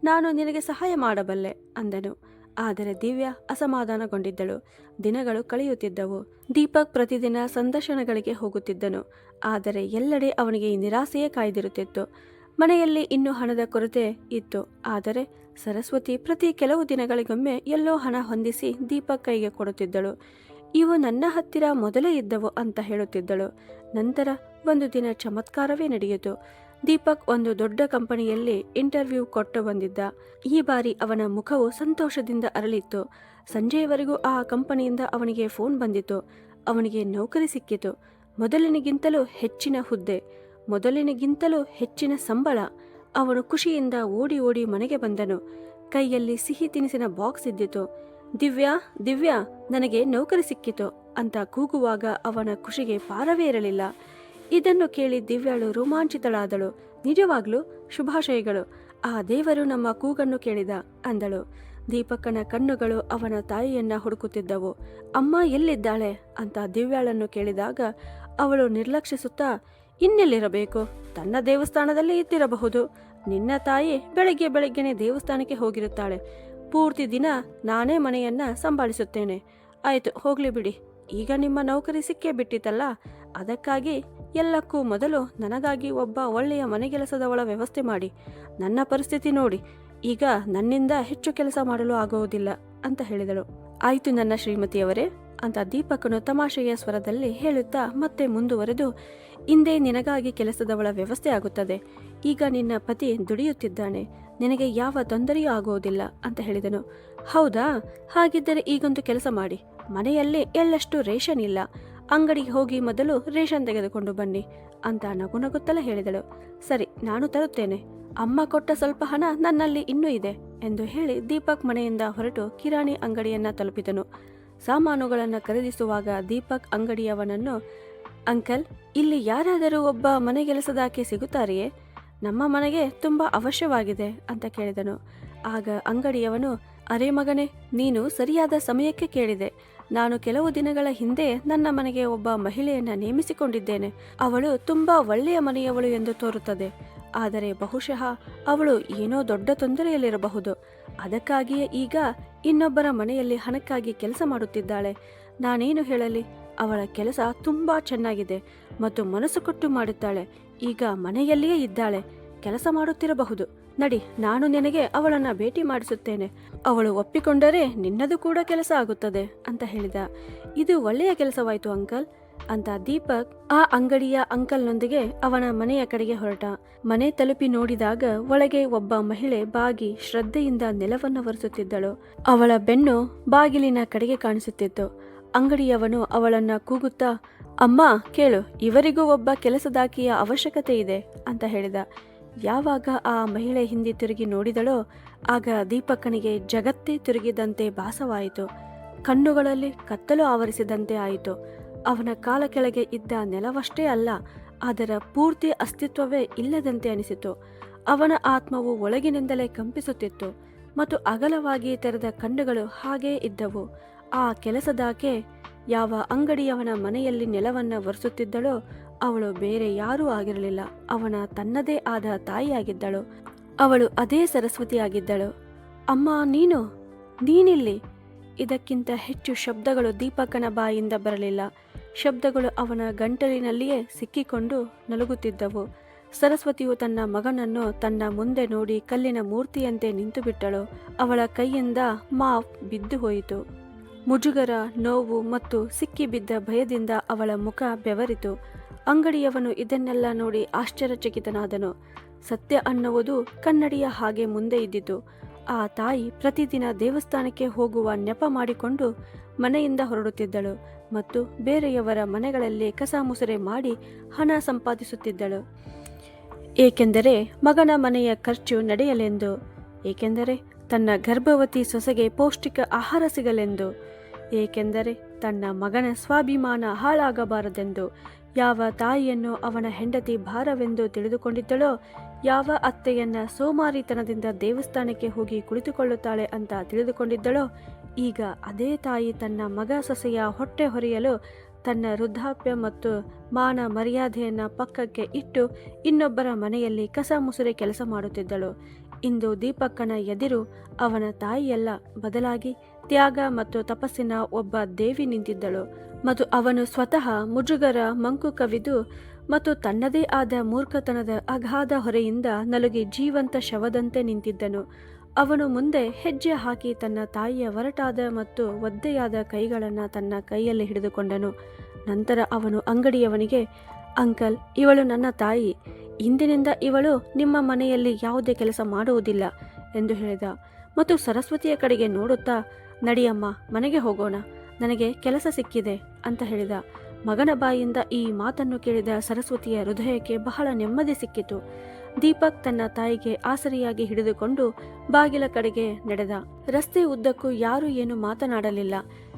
ನಾನು ನಿನಗೆ ಸಹಾಯ ಮಾಡಬಲ್ಲೆ ಅಂದನು. ಆದರೆ ದಿವ್ಯಾ ಅಸಮಾಧಾನಗೊಂಡಿದ್ದಳು. ದಿನಗಳು ಕಳೆಯುತ್ತಿದ್ದವು. ದೀಪಕ್ ಪ್ರತಿದಿನ ಸಂದರ್ಶನಗಳಿಗೆ ಹೋಗುತ್ತಿದ್ದನು. ಆದರೆ ಎಲ್ಲೆಡೆ ಅವನಿಗೆ ನಿರಾಸೆಯೇ ಕಾಯ್ದಿರುತ್ತಿತ್ತು. ಮನೆಯಲ್ಲಿ ಇನ್ನೂ ಹಣದ ಕೊರತೆ ಇತ್ತು. ಆದರೆ ಸರಸ್ವತಿ ಪ್ರತಿ ಕೆಲವು ದಿನಗಳಿಗೊಮ್ಮೆ ಎಲ್ಲೋ ಹಣ ಹೊಂದಿಸಿ ದೀಪಕ್ ಕೈಗೆ ಕೊಡುತ್ತಿದ್ದಳು. ಇವು ನನ್ನ ಹತ್ತಿರ ಮೊದಲೇ ಇದ್ದವು ಅಂತ ಹೇಳುತ್ತಿದ್ದಳು. ನಂತರ ಒಂದು ದಿನ ಚಮತ್ಕಾರವೇ ನಡೆಯಿತು. ದೀಪಕ್ ಒಂದು ದೊಡ್ಡ ಕಂಪನಿಯಲ್ಲಿ ಇಂಟರ್ವ್ಯೂ ಕೊಟ್ಟು ಬಂದಿದ್ದ. ಈ ಬಾರಿ ಅವನ ಮುಖವು ಸಂತೋಷದಿಂದ ಅರಳಿತ್ತು. ಸಂಜೆಯವರೆಗೂ ಆ ಕಂಪನಿಯಿಂದ ಅವನಿಗೆ ಫೋನ್ ಬಂದಿತು ಅವನಿಗೆ ನೌಕರಿ ಸಿಕ್ಕಿತು. ಮೊದಲಿನಿಗಿಂತಲೂ ಹೆಚ್ಚಿನ ಹುದ್ದೆ, ಮೊದಲಿನಿಗಿಂತಲೂ ಹೆಚ್ಚಿನ ಸಂಬಳ. ಅವನು ಖುಷಿಯಿಂದ ಓಡಿ ಓಡಿ ಮನೆಗೆ ಬಂದನು. ಕೈಯಲ್ಲಿ ಸಿಹಿ ತಿನಿಸಿನ ಬಾಕ್ಸ್ ಇದ್ದಿತು. ದಿವ್ಯಾ ದಿವ್ಯಾ, ನನಗೆ ನೌಕರಿ ಸಿಕ್ಕಿತು ಅಂತ ಕೂಗುವಾಗ ಅವನ ಖುಷಿಗೆ ಪಾರವೇ ಇರಲಿಲ್ಲ. ಇದನ್ನು ಕೇಳಿ ದಿವ್ಯಾಳು ರೋಮಾಂಚಿತಳಾದಳು. ನಿಜವಾಗ್ಲೂ ಶುಭಾಶಯಗಳು. ಆ ದೇವರು ನಮ್ಮ ಕೂಗನ್ನು ಕೇಳಿದ ಅಂದಳು. ದೀಪಕ್ಕನ ಕಣ್ಣುಗಳು ಅವನ ತಾಯಿಯನ್ನ ಹುಡುಕುತ್ತಿದ್ದವು. ಅಮ್ಮ ಎಲ್ಲಿದ್ದಾಳೆ? ಅಂತ ದಿವ್ಯಾಳನ್ನು ಕೇಳಿದಾಗ ಅವಳು ನಿರ್ಲಕ್ಷಿಸುತ್ತಾ ಇನ್ನೆಲ್ಲಿರಬೇಕು? ತನ್ನ ದೇವಸ್ಥಾನದಲ್ಲಿ ಇದ್ದಿರಬಹುದು. ನಿನ್ನ ತಾಯಿ ಬೆಳಗ್ಗೆ ಬೆಳಗ್ಗೆನೆ ದೇವಸ್ಥಾನಕ್ಕೆ ಹೋಗಿರುತ್ತಾಳೆ. ಪೂರ್ತಿ ದಿನ ನಾನೇ ಮನೆಯನ್ನ ಸಂಭಾಳಿಸುತ್ತೇನೆ. ಆಯಿತು, ಹೋಗ್ಲಿ ಬಿಡಿ. ಈಗ ನಿಮ್ಮ ನೌಕರಿ ಸಿಕ್ಕೇ ಬಿಟ್ಟಿತಲ್ಲ? ಅದಕ್ಕಾಗಿ ಎಲ್ಲಕ್ಕೂ ಮೊದಲು ನನಗಾಗಿ ಒಬ್ಬ ಒಳ್ಳೆಯ ಮನೆಗೆಲಸದವಳ ವ್ಯವಸ್ಥೆ ಮಾಡಿ. ನನ್ನ ಪರಿಸ್ಥಿತಿ ನೋಡಿ. ಈಗ ನನ್ನಿಂದ ಹೆಚ್ಚು ಕೆಲಸ ಮಾಡಲು ಆಗುವುದಿಲ್ಲ, ಅಂತ ಹೇಳಿದಳು. ಆಯಿತು ನನ್ನ ಶ್ರೀಮತಿಯವರೇ. ಅಂತ ದೀಪಕನು ತಮಾಷೆಯ ಸ್ವರದಲ್ಲಿ ಹೇಳುತ್ತಾ ಮತ್ತೆ ಮುಂದುವರೆದು ಇಂದೇ ನಿನಗಾಗಿ ಕೆಲಸದವಳ ವ್ಯವಸ್ಥೆ ಆಗುತ್ತದೆ. ಈಗ ನಿನ್ನ ಪತಿ ದುಡಿಯುತ್ತಿದ್ದಾನೆ. ನಿನಗೆ ಯಾವ ತೊಂದರೆಯೂ ಆಗುವುದಿಲ್ಲ, ಅಂತ ಹೇಳಿದನು. ಹೌದಾ? ಹಾಗಿದ್ದರೆ ಈಗೊಂದು ಕೆಲಸ ಮಾಡಿ. ಮನೆಯಲ್ಲಿ ಎಳ್ಳಷ್ಟು ರೇಷನ್ ಇಲ್ಲ. ಅಂಗಡಿಗೆ ಹೋಗಿ ಮೊದಲು ರೇಷನ್ ತೆಗೆದುಕೊಂಡು ಬನ್ನಿ, ಅಂತ ನಗು ನಗುತ್ತಲೇ ಹೇಳಿದಳು. ಸರಿ, ನಾನು ತರುತ್ತೇನೆ. ಅಮ್ಮ ಕೊಟ್ಟ ಸ್ವಲ್ಪ ಹಣ ನನ್ನಲ್ಲಿ ಇನ್ನೂ ಇದೆ, ಎಂದು ಹೇಳಿ ದೀಪಕ್ ಮನೆಯಿಂದ ಹೊರಟು ಕಿರಾಣಿ ಅಂಗಡಿಯನ್ನ ತಲುಪಿದನು. ಸಾಮಾನುಗಳನ್ನು ಖರೀದಿಸುವಾಗ ದೀಪಕ್ ಅಂಗಡಿಯವನನ್ನು, ಅಂಕಲ್, ಇಲ್ಲಿ ಯಾರಾದರೂ ಒಬ್ಬ ಮನೆಗೆಲಸದಾಕೆ ಸಿಗುತ್ತಾರೆಯೇ? ನಮ್ಮ ಮನೆಗೆ ತುಂಬ ಅವಶ್ಯವಾಗಿದೆ, ಅಂತ ಕೇಳಿದನು. ಆಗ ಅಂಗಡಿಯವನು, ಅರೆ ಮಗನೇ, ನೀನು ಸರಿಯಾದ ಸಮಯಕ್ಕೆ ಕೇಳಿದೆ. ನಾನು ಕೆಲವು ದಿನಗಳ ಹಿಂದೆ ನನ್ನ ಮನೆಗೆ ಒಬ್ಬ ಮಹಿಳೆಯನ್ನು ನೇಮಿಸಿಕೊಂಡಿದ್ದೇನೆ. ಅವಳು ತುಂಬಾ ಒಳ್ಳೆಯ ಮನೆಯವಳು ಎಂದು ತೋರುತ್ತದೆ. ಆದರೆ ಬಹುಶಃ ಅವಳು ಏನೋ ದೊಡ್ಡ ತೊಂದರೆಯಲ್ಲಿರಬಹುದು. ಅದಕ್ಕಾಗಿಯೇ ಈಗ ಇನ್ನೊಬ್ಬರ ಮನೆಯಲ್ಲಿ ಹಣಕ್ಕಾಗಿ ಕೆಲಸ ಮಾಡುತ್ತಿದ್ದಾಳೆ. ನಾನೇನು ಹೇಳಲಿ? ಅವಳ ಕೆಲಸ ತುಂಬಾ ಚೆನ್ನಾಗಿದೆ ಮತ್ತು ಮನಸ್ಸು ಕೊಟ್ಟು ಮಾಡುತ್ತಾಳೆ. ಈಗ ಮನೆಯಲ್ಲಿಯೇ ಇದ್ದಾಳೆ. ಕೆಲಸ ಮಾಡುತ್ತಿರಬಹುದು. ನಡಿ, ನಾನು ನಿನಗೆ ಅವಳನ್ನ ಭೇಟಿ ಮಾಡಿಸುತ್ತೇನೆ. ಅವಳು ಒಪ್ಪಿಕೊಂಡರೆ ನಿನ್ನದು ಕೂಡ ಕೆಲಸ ಆಗುತ್ತದೆ ಅಂತ ಹೇಳಿದ. ಇದು ಒಳ್ಳೆಯ ಕೆಲಸವಾಯಿತು ಅಂಕಲ್. ಅಂತ ದೀಪಕ್ ಆ ಅಂಗಡಿಯ ಅಂಕಲ್ನೊಂದಿಗೆ ಅವನ ಮನೆಯ ಕಡೆಗೆ ಹೊರಟ. ಮನೆ ತಲುಪಿ ನೋಡಿದಾಗ ಒಳಗೆ ಒಬ್ಬ ಮಹಿಳೆ ಬಾಗಿ ಶ್ರದ್ಧೆಯಿಂದ ನೆಲವನ್ನು ಒರೆಸುತ್ತಿದ್ದಳು. ಅವಳ ಬೆನ್ನು ಬಾಗಿಲಿನ ಕಡೆಗೆ ಕಾಣಿಸುತ್ತಿತ್ತು. ಅಂಗಡಿಯವನು ಅವಳನ್ನ ಕೂಗುತ್ತಾ, ಅಮ್ಮ, ಕೇಳು, ಇವರಿಗೂ ಒಬ್ಬ ಕೆಲಸದಾಕಿಯ ಅವಶ್ಯಕತೆ ಇದೆ ಅಂತ ಹೇಳಿದ. ಯಾವಾಗ ಆ ಮಹಿಳೆ ಹಿಂದೆ ತಿರುಗಿ ನೋಡಿದಳೋ, ಆಗ ದೀಪಕ್ಕನಿಗೆ ಜಗತ್ತೇ ತಿರುಗಿದಂತೆ ಭಾಸವಾಯಿತು. ಕಣ್ಣುಗಳಲ್ಲಿ ಕತ್ತಲು ಆವರಿಸಿದಂತೆ ಆಯಿತು. ಅವನ ಕಾಲ ಕೆಳಗೆ ಇದ್ದ ನೆಲವಷ್ಟೇ ಅಲ್ಲ, ಅದರ ಪೂರ್ತಿ ಅಸ್ತಿತ್ವವೇ ಇಲ್ಲದಂತೆ ಅನಿಸಿತು. ಅವನ ಆತ್ಮವು ಒಳಗಿನಿಂದಲೇ ಕಂಪಿಸುತ್ತಿತ್ತು ಮತ್ತು ಅಗಲವಾಗಿ ತೆರೆದ ಕಣ್ಣುಗಳು ಹಾಗೇ ಇದ್ದವು. ಆ ಕೆಲಸದಾಕೆ ಯಾವ ಅಂಗಡಿಯವನ ಮನೆಯಲ್ಲಿ ನೆಲವನ್ನ ಒರೆಸುತ್ತಿದ್ದಳೋ ಅವಳು ಬೇರೆ ಯಾರೂ ಆಗಿರಲಿಲ್ಲ. ಅವನ ತನ್ನದೇ ಆದ ತಾಯಿಯಾಗಿದ್ದಳು. ಅವಳು ಅದೇ ಸರಸ್ವತಿಯಾಗಿದ್ದಳು. ಅಮ್ಮ, ನೀನು? ನೀನಿಲ್ಲಿ? ಇದಕ್ಕಿಂತ ಹೆಚ್ಚು ಶಬ್ದಗಳು ದೀಪಕನ ಬಾಯಿಂದ ಬರಲಿಲ್ಲ. ಶಬ್ದಗಳು ಅವನ ಗಂಟಲಿನಲ್ಲಿಯೇ ಸಿಕ್ಕಿಕೊಂಡು ನಲುಗುತ್ತಿದ್ದವು. ಸರಸ್ವತಿಯು ತನ್ನ ಮಗನನ್ನು ತನ್ನ ಮುಂದೆ ನೋಡಿ ಕಲ್ಲಿನ ಮೂರ್ತಿಯಂತೆ ನಿಂತುಬಿಟ್ಟಳು. ಅವಳ ಕೈಯಿಂದ ಮಾಫ್ ಬಿದ್ದು ಹೋಯಿತು. ಮುಜುಗರ, ನೋವು ಮತ್ತು ಸಿಕ್ಕಿಬಿದ್ದ ಭಯದಿಂದ ಅವಳ ಮುಖ ಬೆವರಿತು. ಅಂಗಡಿಯವನು ಇದನ್ನೆಲ್ಲ ನೋಡಿ ಆಶ್ಚರ್ಯಚಕಿತನಾದನು. ಸತ್ಯ ಅನ್ನುವುದು ಕನ್ನಡಿಯ ಹಾಗೆ ಮುಂದೆ ಇದ್ದಿತು. ಆ ತಾಯಿ ಪ್ರತಿದಿನ ದೇವಸ್ಥಾನಕ್ಕೆ ಹೋಗುವ ನೆಪ ಮಾಡಿಕೊಂಡು ಮನೆಯಿಂದ ಹೊರಡುತ್ತಿದ್ದಳು. ಮತ್ತು ಬೇರೆಯವರ ಮನೆಗಳಲ್ಲಿ ಕಸ ಮುಸುರೆ ಮಾಡಿ ಹಣ ಸಂಪಾದಿಸುತ್ತಿದ್ದಳು. ಏಕೆಂದರೆ ಮಗನ ಮನೆಯ ಖರ್ಚು ನಡೆಯಲೆಂದು, ಏಕೆಂದರೆ ತನ್ನ ಗರ್ಭವತಿ ಸೊಸೆಗೆ ಪೌಷ್ಟಿಕ ಆಹಾರ ಸಿಗಲೆಂದು, ಏಕೆಂದರೆ ತನ್ನ ಮಗನ ಸ್ವಾಭಿಮಾನ ಹಾಳಾಗಬಾರದೆಂದು ಯಾವ ತಾಯಿಯನ್ನು ಅವನ ಹೆಂಡತಿ ಭಾರವೆಂದು ತಿಳಿದುಕೊಂಡಿದ್ದಳೋ, ಯಾವ ಅತ್ತೆಯನ್ನ ಸೋಮಾರಿತನದಿಂದ ದೇವಸ್ಥಾನಕ್ಕೆ ಹೋಗಿ ಕುಳಿತುಕೊಳ್ಳುತ್ತಾಳೆ ಅಂತ ತಿಳಿದುಕೊಂಡಿದ್ದಳೋ ಈಗ ಅದೇ ತಾಯಿ ತನ್ನ ಮಗ ಸೊಸೆಯ ಹೊಟ್ಟೆ ಹೊರೆಯಲು ತನ್ನ ವೃದ್ಧಾಪ್ಯ ಮತ್ತು ಮಾನ ಮರ್ಯಾದೆಯನ್ನು ಪಕ್ಕಕ್ಕೆ ಇಟ್ಟು ಇನ್ನೊಬ್ಬರ ಮನೆಯಲ್ಲಿ ಕಸ ಮುಸುರೆ ಕೆಲಸ ಮಾಡುತ್ತಿದ್ದಳು. ಇಂದು ದೀಪಕ್ಕನ ಎದಿರು ಅವನ ತಾಯಿಯೆಲ್ಲ ಬದಲಾಗಿ ತ್ಯಾಗ ಮತ್ತು ತಪಸ್ಸಿನ ಒಬ್ಬ ದೇವಿ ನಿಂತಿದ್ದಳು. ಮತ್ತು ಅವನು ಸ್ವತಃ ಮುಜುಗರ ಮಂಕು ಕವಿದು ಮತ್ತು ತನ್ನದೇ ಆದ ಮೂರ್ಖತನದ ಅಗಾಧ ಹೊರೆಯಿಂದ ನಲುಗಿ ಜೀವಂತ ಶವದಂತೆ ನಿಂತಿದ್ದನು. ಅವನು ಮುಂದೆ ಹೆಜ್ಜೆ ಹಾಕಿ ತನ್ನ ತಾಯಿಯ ಒರಟಾದ ಮತ್ತು ಒದ್ದೆಯಾದ ಕೈಗಳನ್ನು ತನ್ನ ಕೈಯಲ್ಲಿ ಹಿಡಿದುಕೊಂಡನು. ನಂತರ ಅವನು ಅಂಗಡಿಯವನಿಗೆ, ಅಂಕಲ್, ಇವಳು ನನ್ನ ತಾಯಿ. ಇಂದಿನಿಂದ ಇವಳು ನಿಮ್ಮ ಮನೆಯಲ್ಲಿ ಯಾವುದೇ ಕೆಲಸ ಮಾಡುವುದಿಲ್ಲ, ಎಂದು ಹೇಳಿದ. ಮತ್ತು ಸರಸ್ವತಿಯ ಕಡೆಗೆ ನೋಡುತ್ತಾ, ನಡಿಯಮ್ಮ, ಮನೆಗೆ ಹೋಗೋಣ. ನನಗೆ ಕೆಲಸ ಸಿಕ್ಕಿದೆ, ಅಂತ ಹೇಳಿದ. ಮಗನ ಬಾಯಿಂದ ಈ ಮಾತನ್ನು ಕೇಳಿದ ಸರಸ್ವತಿಯ ಹೃದಯಕ್ಕೆ ಬಹಳ ನೆಮ್ಮದಿ ಸಿಕ್ಕಿತು. ದೀಪಕ್ ತನ್ನ ತಾಯಿಗೆ ಆಸರಿಯಾಗಿ ಹಿಡಿದುಕೊಂಡು ಬಾಗಿಲ ಕಡೆಗೆ ನಡೆದ. ರಸ್ತೆ ಉದ್ದಕ್ಕೂ ಯಾರೂ ಏನು ಮಾತನಾಡಲಿಲ್ಲ.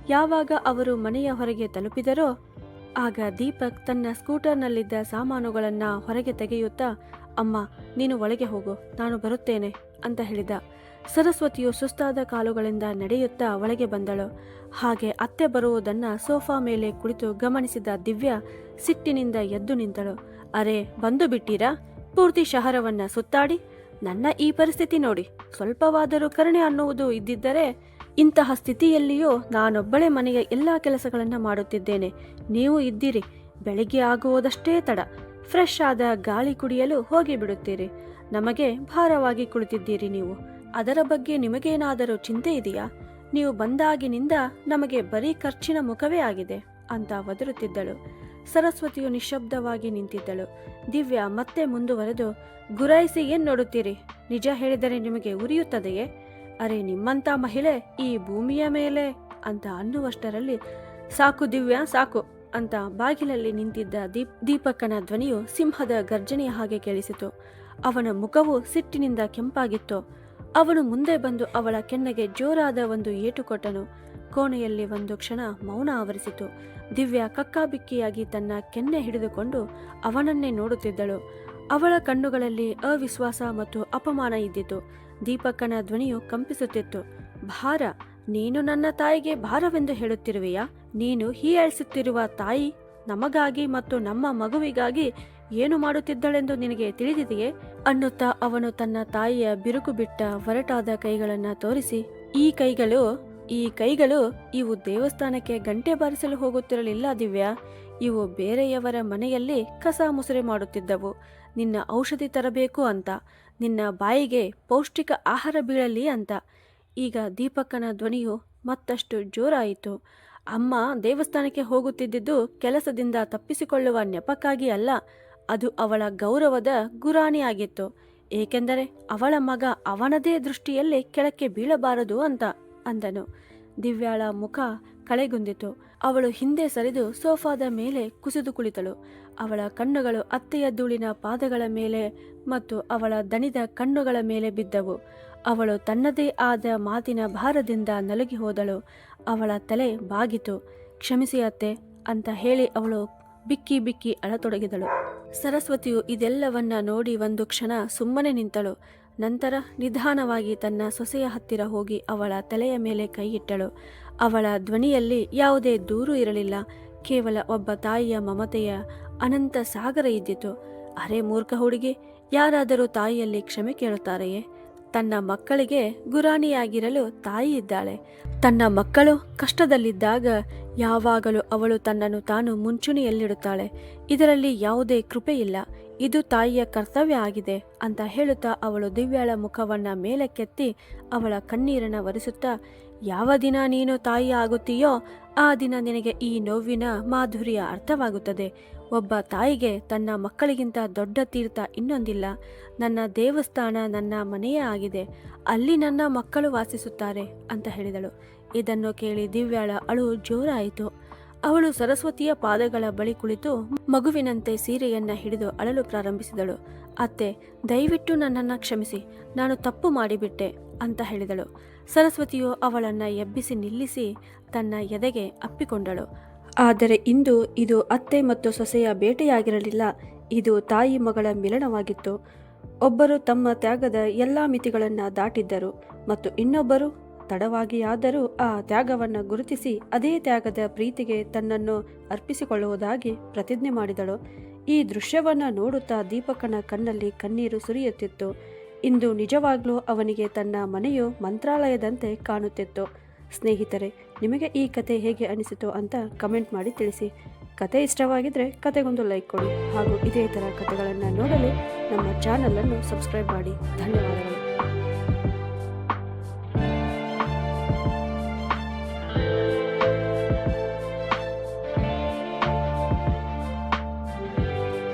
ಯಾವಾಗ ಅವರು ಮನೆಯ ಹೊರಗೆ ತಲುಪಿದರೋ, ಆಗ ದೀಪಕ್ ತನ್ನ ಸ್ಕೂಟರ್ನಲ್ಲಿದ್ದ ಸಾಮಾನುಗಳನ್ನು ಹೊರಗೆ ತೆಗೆಯುತ್ತಾ, ಅಮ್ಮ, ನೀನು ಒಳಗೆ ಹೋಗು, ನಾನು ಬರುತ್ತೇನೆ, ಅಂತ ಹೇಳಿದ. ಸರಸ್ವತಿಯು ಸುಸ್ತಾದ ಕಾಲುಗಳಿಂದ ನಡೆಯುತ್ತಾ ಒಳಗೆ ಬಂದಳು. ಹಾಗೆ ಅತ್ತೆ ಬರುವುದನ್ನ ಸೋಫಾ ಮೇಲೆ ಕುಳಿತು ಗಮನಿಸಿದ ದಿವ್ಯ ಸಿಟ್ಟಿನಿಂದ ಎದ್ದು ನಿಂತಳು. ಅರೆ, ಬಂದು ಬಿಟ್ಟೀರಾ? ಪೂರ್ತಿ ಶಹರವನ್ನ ಸುತ್ತಾಡಿ? ನನ್ನ ಈ ಪರಿಸ್ಥಿತಿ ನೋಡಿ. ಸ್ವಲ್ಪವಾದರೂ ಕರುಣೆ ಅನ್ನುವುದು ಇದ್ದಿದ್ದರೆ ಇಂತಹ ಸ್ಥಿತಿಯಲ್ಲಿಯೂ ನಾನೊಬ್ಬಳೇ ಮನೆಯ ಎಲ್ಲ ಕೆಲಸಗಳನ್ನು ಮಾಡುತ್ತಿದ್ದೇನೆ. ನೀವು ಇದ್ದೀರಿ. ಬೆಳಿಗ್ಗೆ ಆಗುವುದಷ್ಟೇ ತಡ. ಫ್ರೆಶ್ ಆದ ಗಾಳಿ ಕುಡಿಯಲು ಹೋಗಿ ಬಿಡುತ್ತೀರಿ ನಮಗೆ ಭಾರವಾಗಿ ಕುಳಿತಿದ್ದೀರಿ ನೀವು. ಅದರ ಬಗ್ಗೆ ನಿಮಗೇನಾದರೂ ಚಿಂತೆ ಇದೆಯಾ? ನೀವು ಬಂದಾಗಿನಿಂದ ನಮಗೆ ಬರೀ ಖರ್ಚಿನ ಮುಖವೇ ಆಗಿದೆ ಅಂತ ಒದರುತ್ತಿದ್ದಳು. ಸರಸ್ವತಿಯು ನಿಶ್ಶಬ್ದವಾಗಿ ನಿಂತಿದ್ದಳು. ದಿವ್ಯಾ ಮತ್ತೆ ಮುಂದುವರೆದು, ಗುರಾಯಿಸಿ ಏನ್ ನೋಡುತ್ತೀರಿ? ನಿಜ ಹೇಳಿದರೆ ನಿಮಗೆ ಉರಿಯುತ್ತದೆಯೇ? ಅರೆ ನಿಮ್ಮಂತ ಮಹಿಳೆ ಈ ಭೂಮಿಯ ಮೇಲೆ ಅಂತ ಅನ್ನುವಷ್ಟರಲ್ಲಿ, ಸಾಕು ದಿವ್ಯಾ, ಸಾಕು ಅಂತ ಬಾಗಿಲಲ್ಲಿ ನಿಂತಿದ್ದ ದೀಪ್ ದೀಪಕ್ಕನ ಧ್ವನಿಯು ಸಿಂಹದ ಗರ್ಜನೆಯ ಹಾಗೆ ಕೇಳಿಸಿತು. ಅವನ ಮುಖವು ಸಿಟ್ಟಿನಿಂದ ಕೆಂಪಾಗಿತ್ತು. ಅವನು ಮುಂದೆ ಬಂದು ಅವಳ ಕೆನ್ನೆಗೆ ಜೋರಾದ ಒಂದು ಏಟು ಕೊಟ್ಟನು. ಕೋಣೆಯಲ್ಲಿ ಒಂದು ಕ್ಷಣ ಮೌನ ಆವರಿಸಿತು. ದಿವ್ಯ ಕಕ್ಕಾಬಿಕ್ಕಿಯಾಗಿ ತನ್ನ ಕೆನ್ನೆ ಹಿಡಿದುಕೊಂಡು ಅವನನ್ನೇ ನೋಡುತ್ತಿದ್ದಳು. ಅವಳ ಕಣ್ಣುಗಳಲ್ಲಿ ಅವಿಶ್ವಾಸ ಮತ್ತು ಅಪಮಾನ ಇದ್ದಿತು. ದೀಪಕ್ಕನ ಧ್ವನಿಯು ಕಂಪಿಸುತ್ತಿತ್ತು. ಭಾರ, ನೀನು ನನ್ನ ತಾಯಿಗೆ ಭಾರವೆಂದು ಹೇಳುತ್ತಿರುವೆಯಾ? ನೀನು ಹೀಯಾಳಿಸುತ್ತಿರುವ ತಾಯಿ ನಮಗಾಗಿ ಮತ್ತು ನಮ್ಮ ಮಗುವಿಗಾಗಿ ಏನು ಮಾಡುತ್ತಿದ್ದಳೆಂದು ನಿನಗೆ ತಿಳಿದಿದೆಯೇ? ಅನ್ನುತ್ತಾ ಅವನು ತನ್ನ ತಾಯಿಯ ಬಿರುಕು ಬಿಟ್ಟ ಒರಟಾದ ಕೈಗಳನ್ನ ತೋರಿಸಿ, ಈ ಕೈಗಳು ಈ ಕೈಗಳು ಇವು ದೇವಸ್ಥಾನಕ್ಕೆ ಗಂಟೆ ಬಾರಿಸಲು ಹೋಗುತ್ತಿರಲಿಲ್ಲ ದಿವ್ಯಾ. ಇವು ಬೇರೆಯವರ ಮನೆಯಲ್ಲಿ ಕಸ ಮುಸುರೆ ಮಾಡುತ್ತಿದ್ದವು. ನಿನ್ನ ಔಷಧಿ ತರಬೇಕು ಅಂತ, ನಿನ್ನ ಬಾಯಿಗೆ ಪೌಷ್ಟಿಕ ಆಹಾರ ಬೀಳಲಿ ಅಂತ. ಈಗ ದೀಪಕ್ಕನ ಧ್ವನಿಯು ಮತ್ತಷ್ಟು ಜೋರಾಯಿತು. ಅಮ್ಮ ದೇವಸ್ಥಾನಕ್ಕೆ ಹೋಗುತ್ತಿದ್ದುದು ಕೆಲಸದಿಂದ ತಪ್ಪಿಸಿಕೊಳ್ಳುವ ನೆಪಕ್ಕಾಗಿ ಅಲ್ಲ ಅದು ಅವಳ ಗೌರವದ ಗುರಾಣಿಯಾಗಿತ್ತು ಏಕೆಂದರೆ ಅವಳ ಮಗ ಅವನದೇ ದೃಷ್ಟಿಯಲ್ಲಿ ಕೆಳಕ್ಕೆ ಬೀಳಬಾರದು ಅಂತ ಅಂದನು. ದಿವ್ಯಾಳ ಮುಖ ಕಳೆಗುಂದಿತು. ಅವಳು ಹಿಂದೆ ಸರಿದು ಸೋಫಾದ ಮೇಲೆ ಕುಸಿದು ಕುಳಿತಳು. ಅವಳ ಕಣ್ಣುಗಳು ಅತ್ತೆಯ ಧೂಳಿನ ಪಾದಗಳ ಮೇಲೆ ಮತ್ತು ಅವಳ ದಣಿದ ಕಣ್ಣುಗಳ ಮೇಲೆ ಬಿದ್ದವು. ಅವಳು ತನ್ನದೇ ಆದ ಮಾತಿನ ಭಾರದಿಂದ ನಲುಗಿ ಹೋದಳು. ಅವಳ ತಲೆ ಬಾಗಿತು. ಕ್ಷಮಿಸಿ ಅತ್ತೆ, ಅಂತ ಹೇಳಿ ಅವಳು ಬಿಕ್ಕಿ ಬಿಕ್ಕಿ ಅಳತೊಡಗಿದಳು. ಸರಸ್ವತಿಯು ಇದೆಲ್ಲವನ್ನ ನೋಡಿ ಒಂದು ಕ್ಷಣ ಸುಮ್ಮನೆ ನಿಂತಳು. ನಂತರ ನಿಧಾನವಾಗಿ ತನ್ನ ಸೊಸೆಯ ಹತ್ತಿರ ಹೋಗಿ ಅವಳ ತಲೆಯ ಮೇಲೆ ಕೈಯಿಟ್ಟಳು. ಅವಳ ಧ್ವನಿಯಲ್ಲಿ ಯಾವುದೇ ದೂರು ಇರಲಿಲ್ಲ. ಕೇವಲ ಒಬ್ಬ ತಾಯಿಯ ಮಮತೆಯ ಅನಂತ ಸಾಗರ ಇದ್ದಿತು. ಅರೆ ಮೂರ್ಖ ಹುಡುಗಿ, ಯಾರಾದರೂ ತಾಯಿಯಲ್ಲಿ ಕ್ಷಮೆ ಕೇಳುತ್ತಾರೆಯೇ? ತನ್ನ ಮಕ್ಕಳಿಗೆ ಗುರಾಣಿಯಾಗಿರಲು ತಾಯಿ ಇದ್ದಾಳೆ. ತನ್ನ ಮಕ್ಕಳು ಕಷ್ಟದಲ್ಲಿದ್ದಾಗ ಯಾವಾಗಲೂ ಅವಳು ತನ್ನನ್ನು ತಾನು ಮುಂಚೂಣಿಯಲ್ಲಿಡುತ್ತಾಳೆ. ಇದರಲ್ಲಿ ಯಾವುದೇ ಕೃಪೆ ಇಲ್ಲ. ಇದು ತಾಯಿಯ ಕರ್ತವ್ಯ ಆಗಿದೆ ಅಂತ ಹೇಳುತ್ತಾ ಅವಳು ದಿವ್ಯಾಳ ಮುಖವನ್ನ ಮೇಲಕ್ಕೆತ್ತಿ ಅವಳ ಕಣ್ಣೀರನ್ನು ಒರೆಸುತ್ತಾ, ಯಾವ ದಿನ ನೀನು ತಾಯಿ ಆಗುತ್ತೀಯೋ ಆ ದಿನ ನಿನಗೆ ಈ ನೋವಿನ ಮಾಧುರ್ಯ ಅರ್ಥವಾಗುತ್ತದೆ. ಒಬ್ಬ ತಾಯಿಗೆ ತನ್ನ ಮಕ್ಕಳಿಗಿಂತ ದೊಡ್ಡ ತೀರ್ಥ ಇನ್ನೊಂದಿಲ್ಲ. ನನ್ನ ದೇವಸ್ಥಾನ ನನ್ನ ಮನೆಯೇ ಆಗಿದೆ. ಅಲ್ಲಿ ನನ್ನ ಮಕ್ಕಳು ವಾಸಿಸುತ್ತಾರೆ ಅಂತ ಹೇಳಿದಳು. ಇದನ್ನು ಕೇಳಿ ದಿವ್ಯಾಳ ಅಳು ಜೋರಾಯಿತು. ಅವಳು ಸರಸ್ವತಿಯ ಪಾದಗಳ ಬಳಿ ಕುಳಿತು ಮಗುವಿನಂತೆ ಸೀರೆಯನ್ನ ಹಿಡಿದು ಅಳಲು ಪ್ರಾರಂಭಿಸಿದಳು. ಅತ್ತೆ, ದಯವಿಟ್ಟು ನನ್ನನ್ನು ಕ್ಷಮಿಸಿ. ನಾನು ತಪ್ಪು ಮಾಡಿಬಿಟ್ಟೆ, ಅಂತ ಹೇಳಿದಳು. ಸರಸ್ವತಿಯು ಅವಳನ್ನು ಎಬ್ಬಿಸಿ ನಿಲ್ಲಿಸಿ ತನ್ನ ಎದೆಗೆ ಅಪ್ಪಿಕೊಂಡಳು. ಆದರೆ ಇಂದು ಇದು ಅತ್ತೆ ಮತ್ತು ಸೊಸೆಯ ಬೇಟೆಯಾಗಿರಲಿಲ್ಲ. ಇದು ತಾಯಿ ಮಗಳ ಮಿಲನವಾಗಿತ್ತು. ಒಬ್ಬರು ತಮ್ಮ ತ್ಯಾಗದ ಎಲ್ಲ ಮಿತಿಗಳನ್ನು ದಾಟಿದ್ದರು ಮತ್ತು ಇನ್ನೊಬ್ಬರು ತಡವಾಗಿಯಾದರೂ ಆ ತ್ಯಾಗವನ್ನು ಗುರುತಿಸಿ ಅದೇ ತ್ಯಾಗದ ಪ್ರೀತಿಗೆ ತನ್ನನ್ನು ಅರ್ಪಿಸಿಕೊಳ್ಳುವುದಾಗಿ ಪ್ರತಿಜ್ಞೆ ಮಾಡಿದಳು. ಈ ದೃಶ್ಯವನ್ನು ನೋಡುತ್ತಾ ದೀಪಕನ ಕಣ್ಣಲ್ಲಿ ಕಣ್ಣೀರು ಸುರಿಯುತ್ತಿತ್ತು. ಇಂದು ನಿಜವಾಗ್ಲೂ ಅವನಿಗೆ ತನ್ನ ಮನೆಯು ಮಂತ್ರಾಲಯದಂತೆ ಕಾಣುತ್ತಿತ್ತು. ಸ್ನೇಹಿತರೆ, ನಿಮಗೆ ಈ ಕತೆ ಹೇಗೆ ಅನಿಸಿತು ಅಂತ ಕಮೆಂಟ್ ಮಾಡಿ ತಿಳಿಸಿ. ಕತೆ ಇಷ್ಟವಾಗಿದ್ದರೆ ಕತೆಗೊಂದು ಲೈಕ್ ಕೊಡಿ ಹಾಗೂ ಇದೇ ಥರ ಕತೆಗಳನ್ನು ನೋಡಲು ನಮ್ಮ ಚಾನಲನ್ನು ಸಬ್ಸ್ಕ್ರೈಬ್ ಮಾಡಿ. ಧನ್ಯವಾದಗಳು.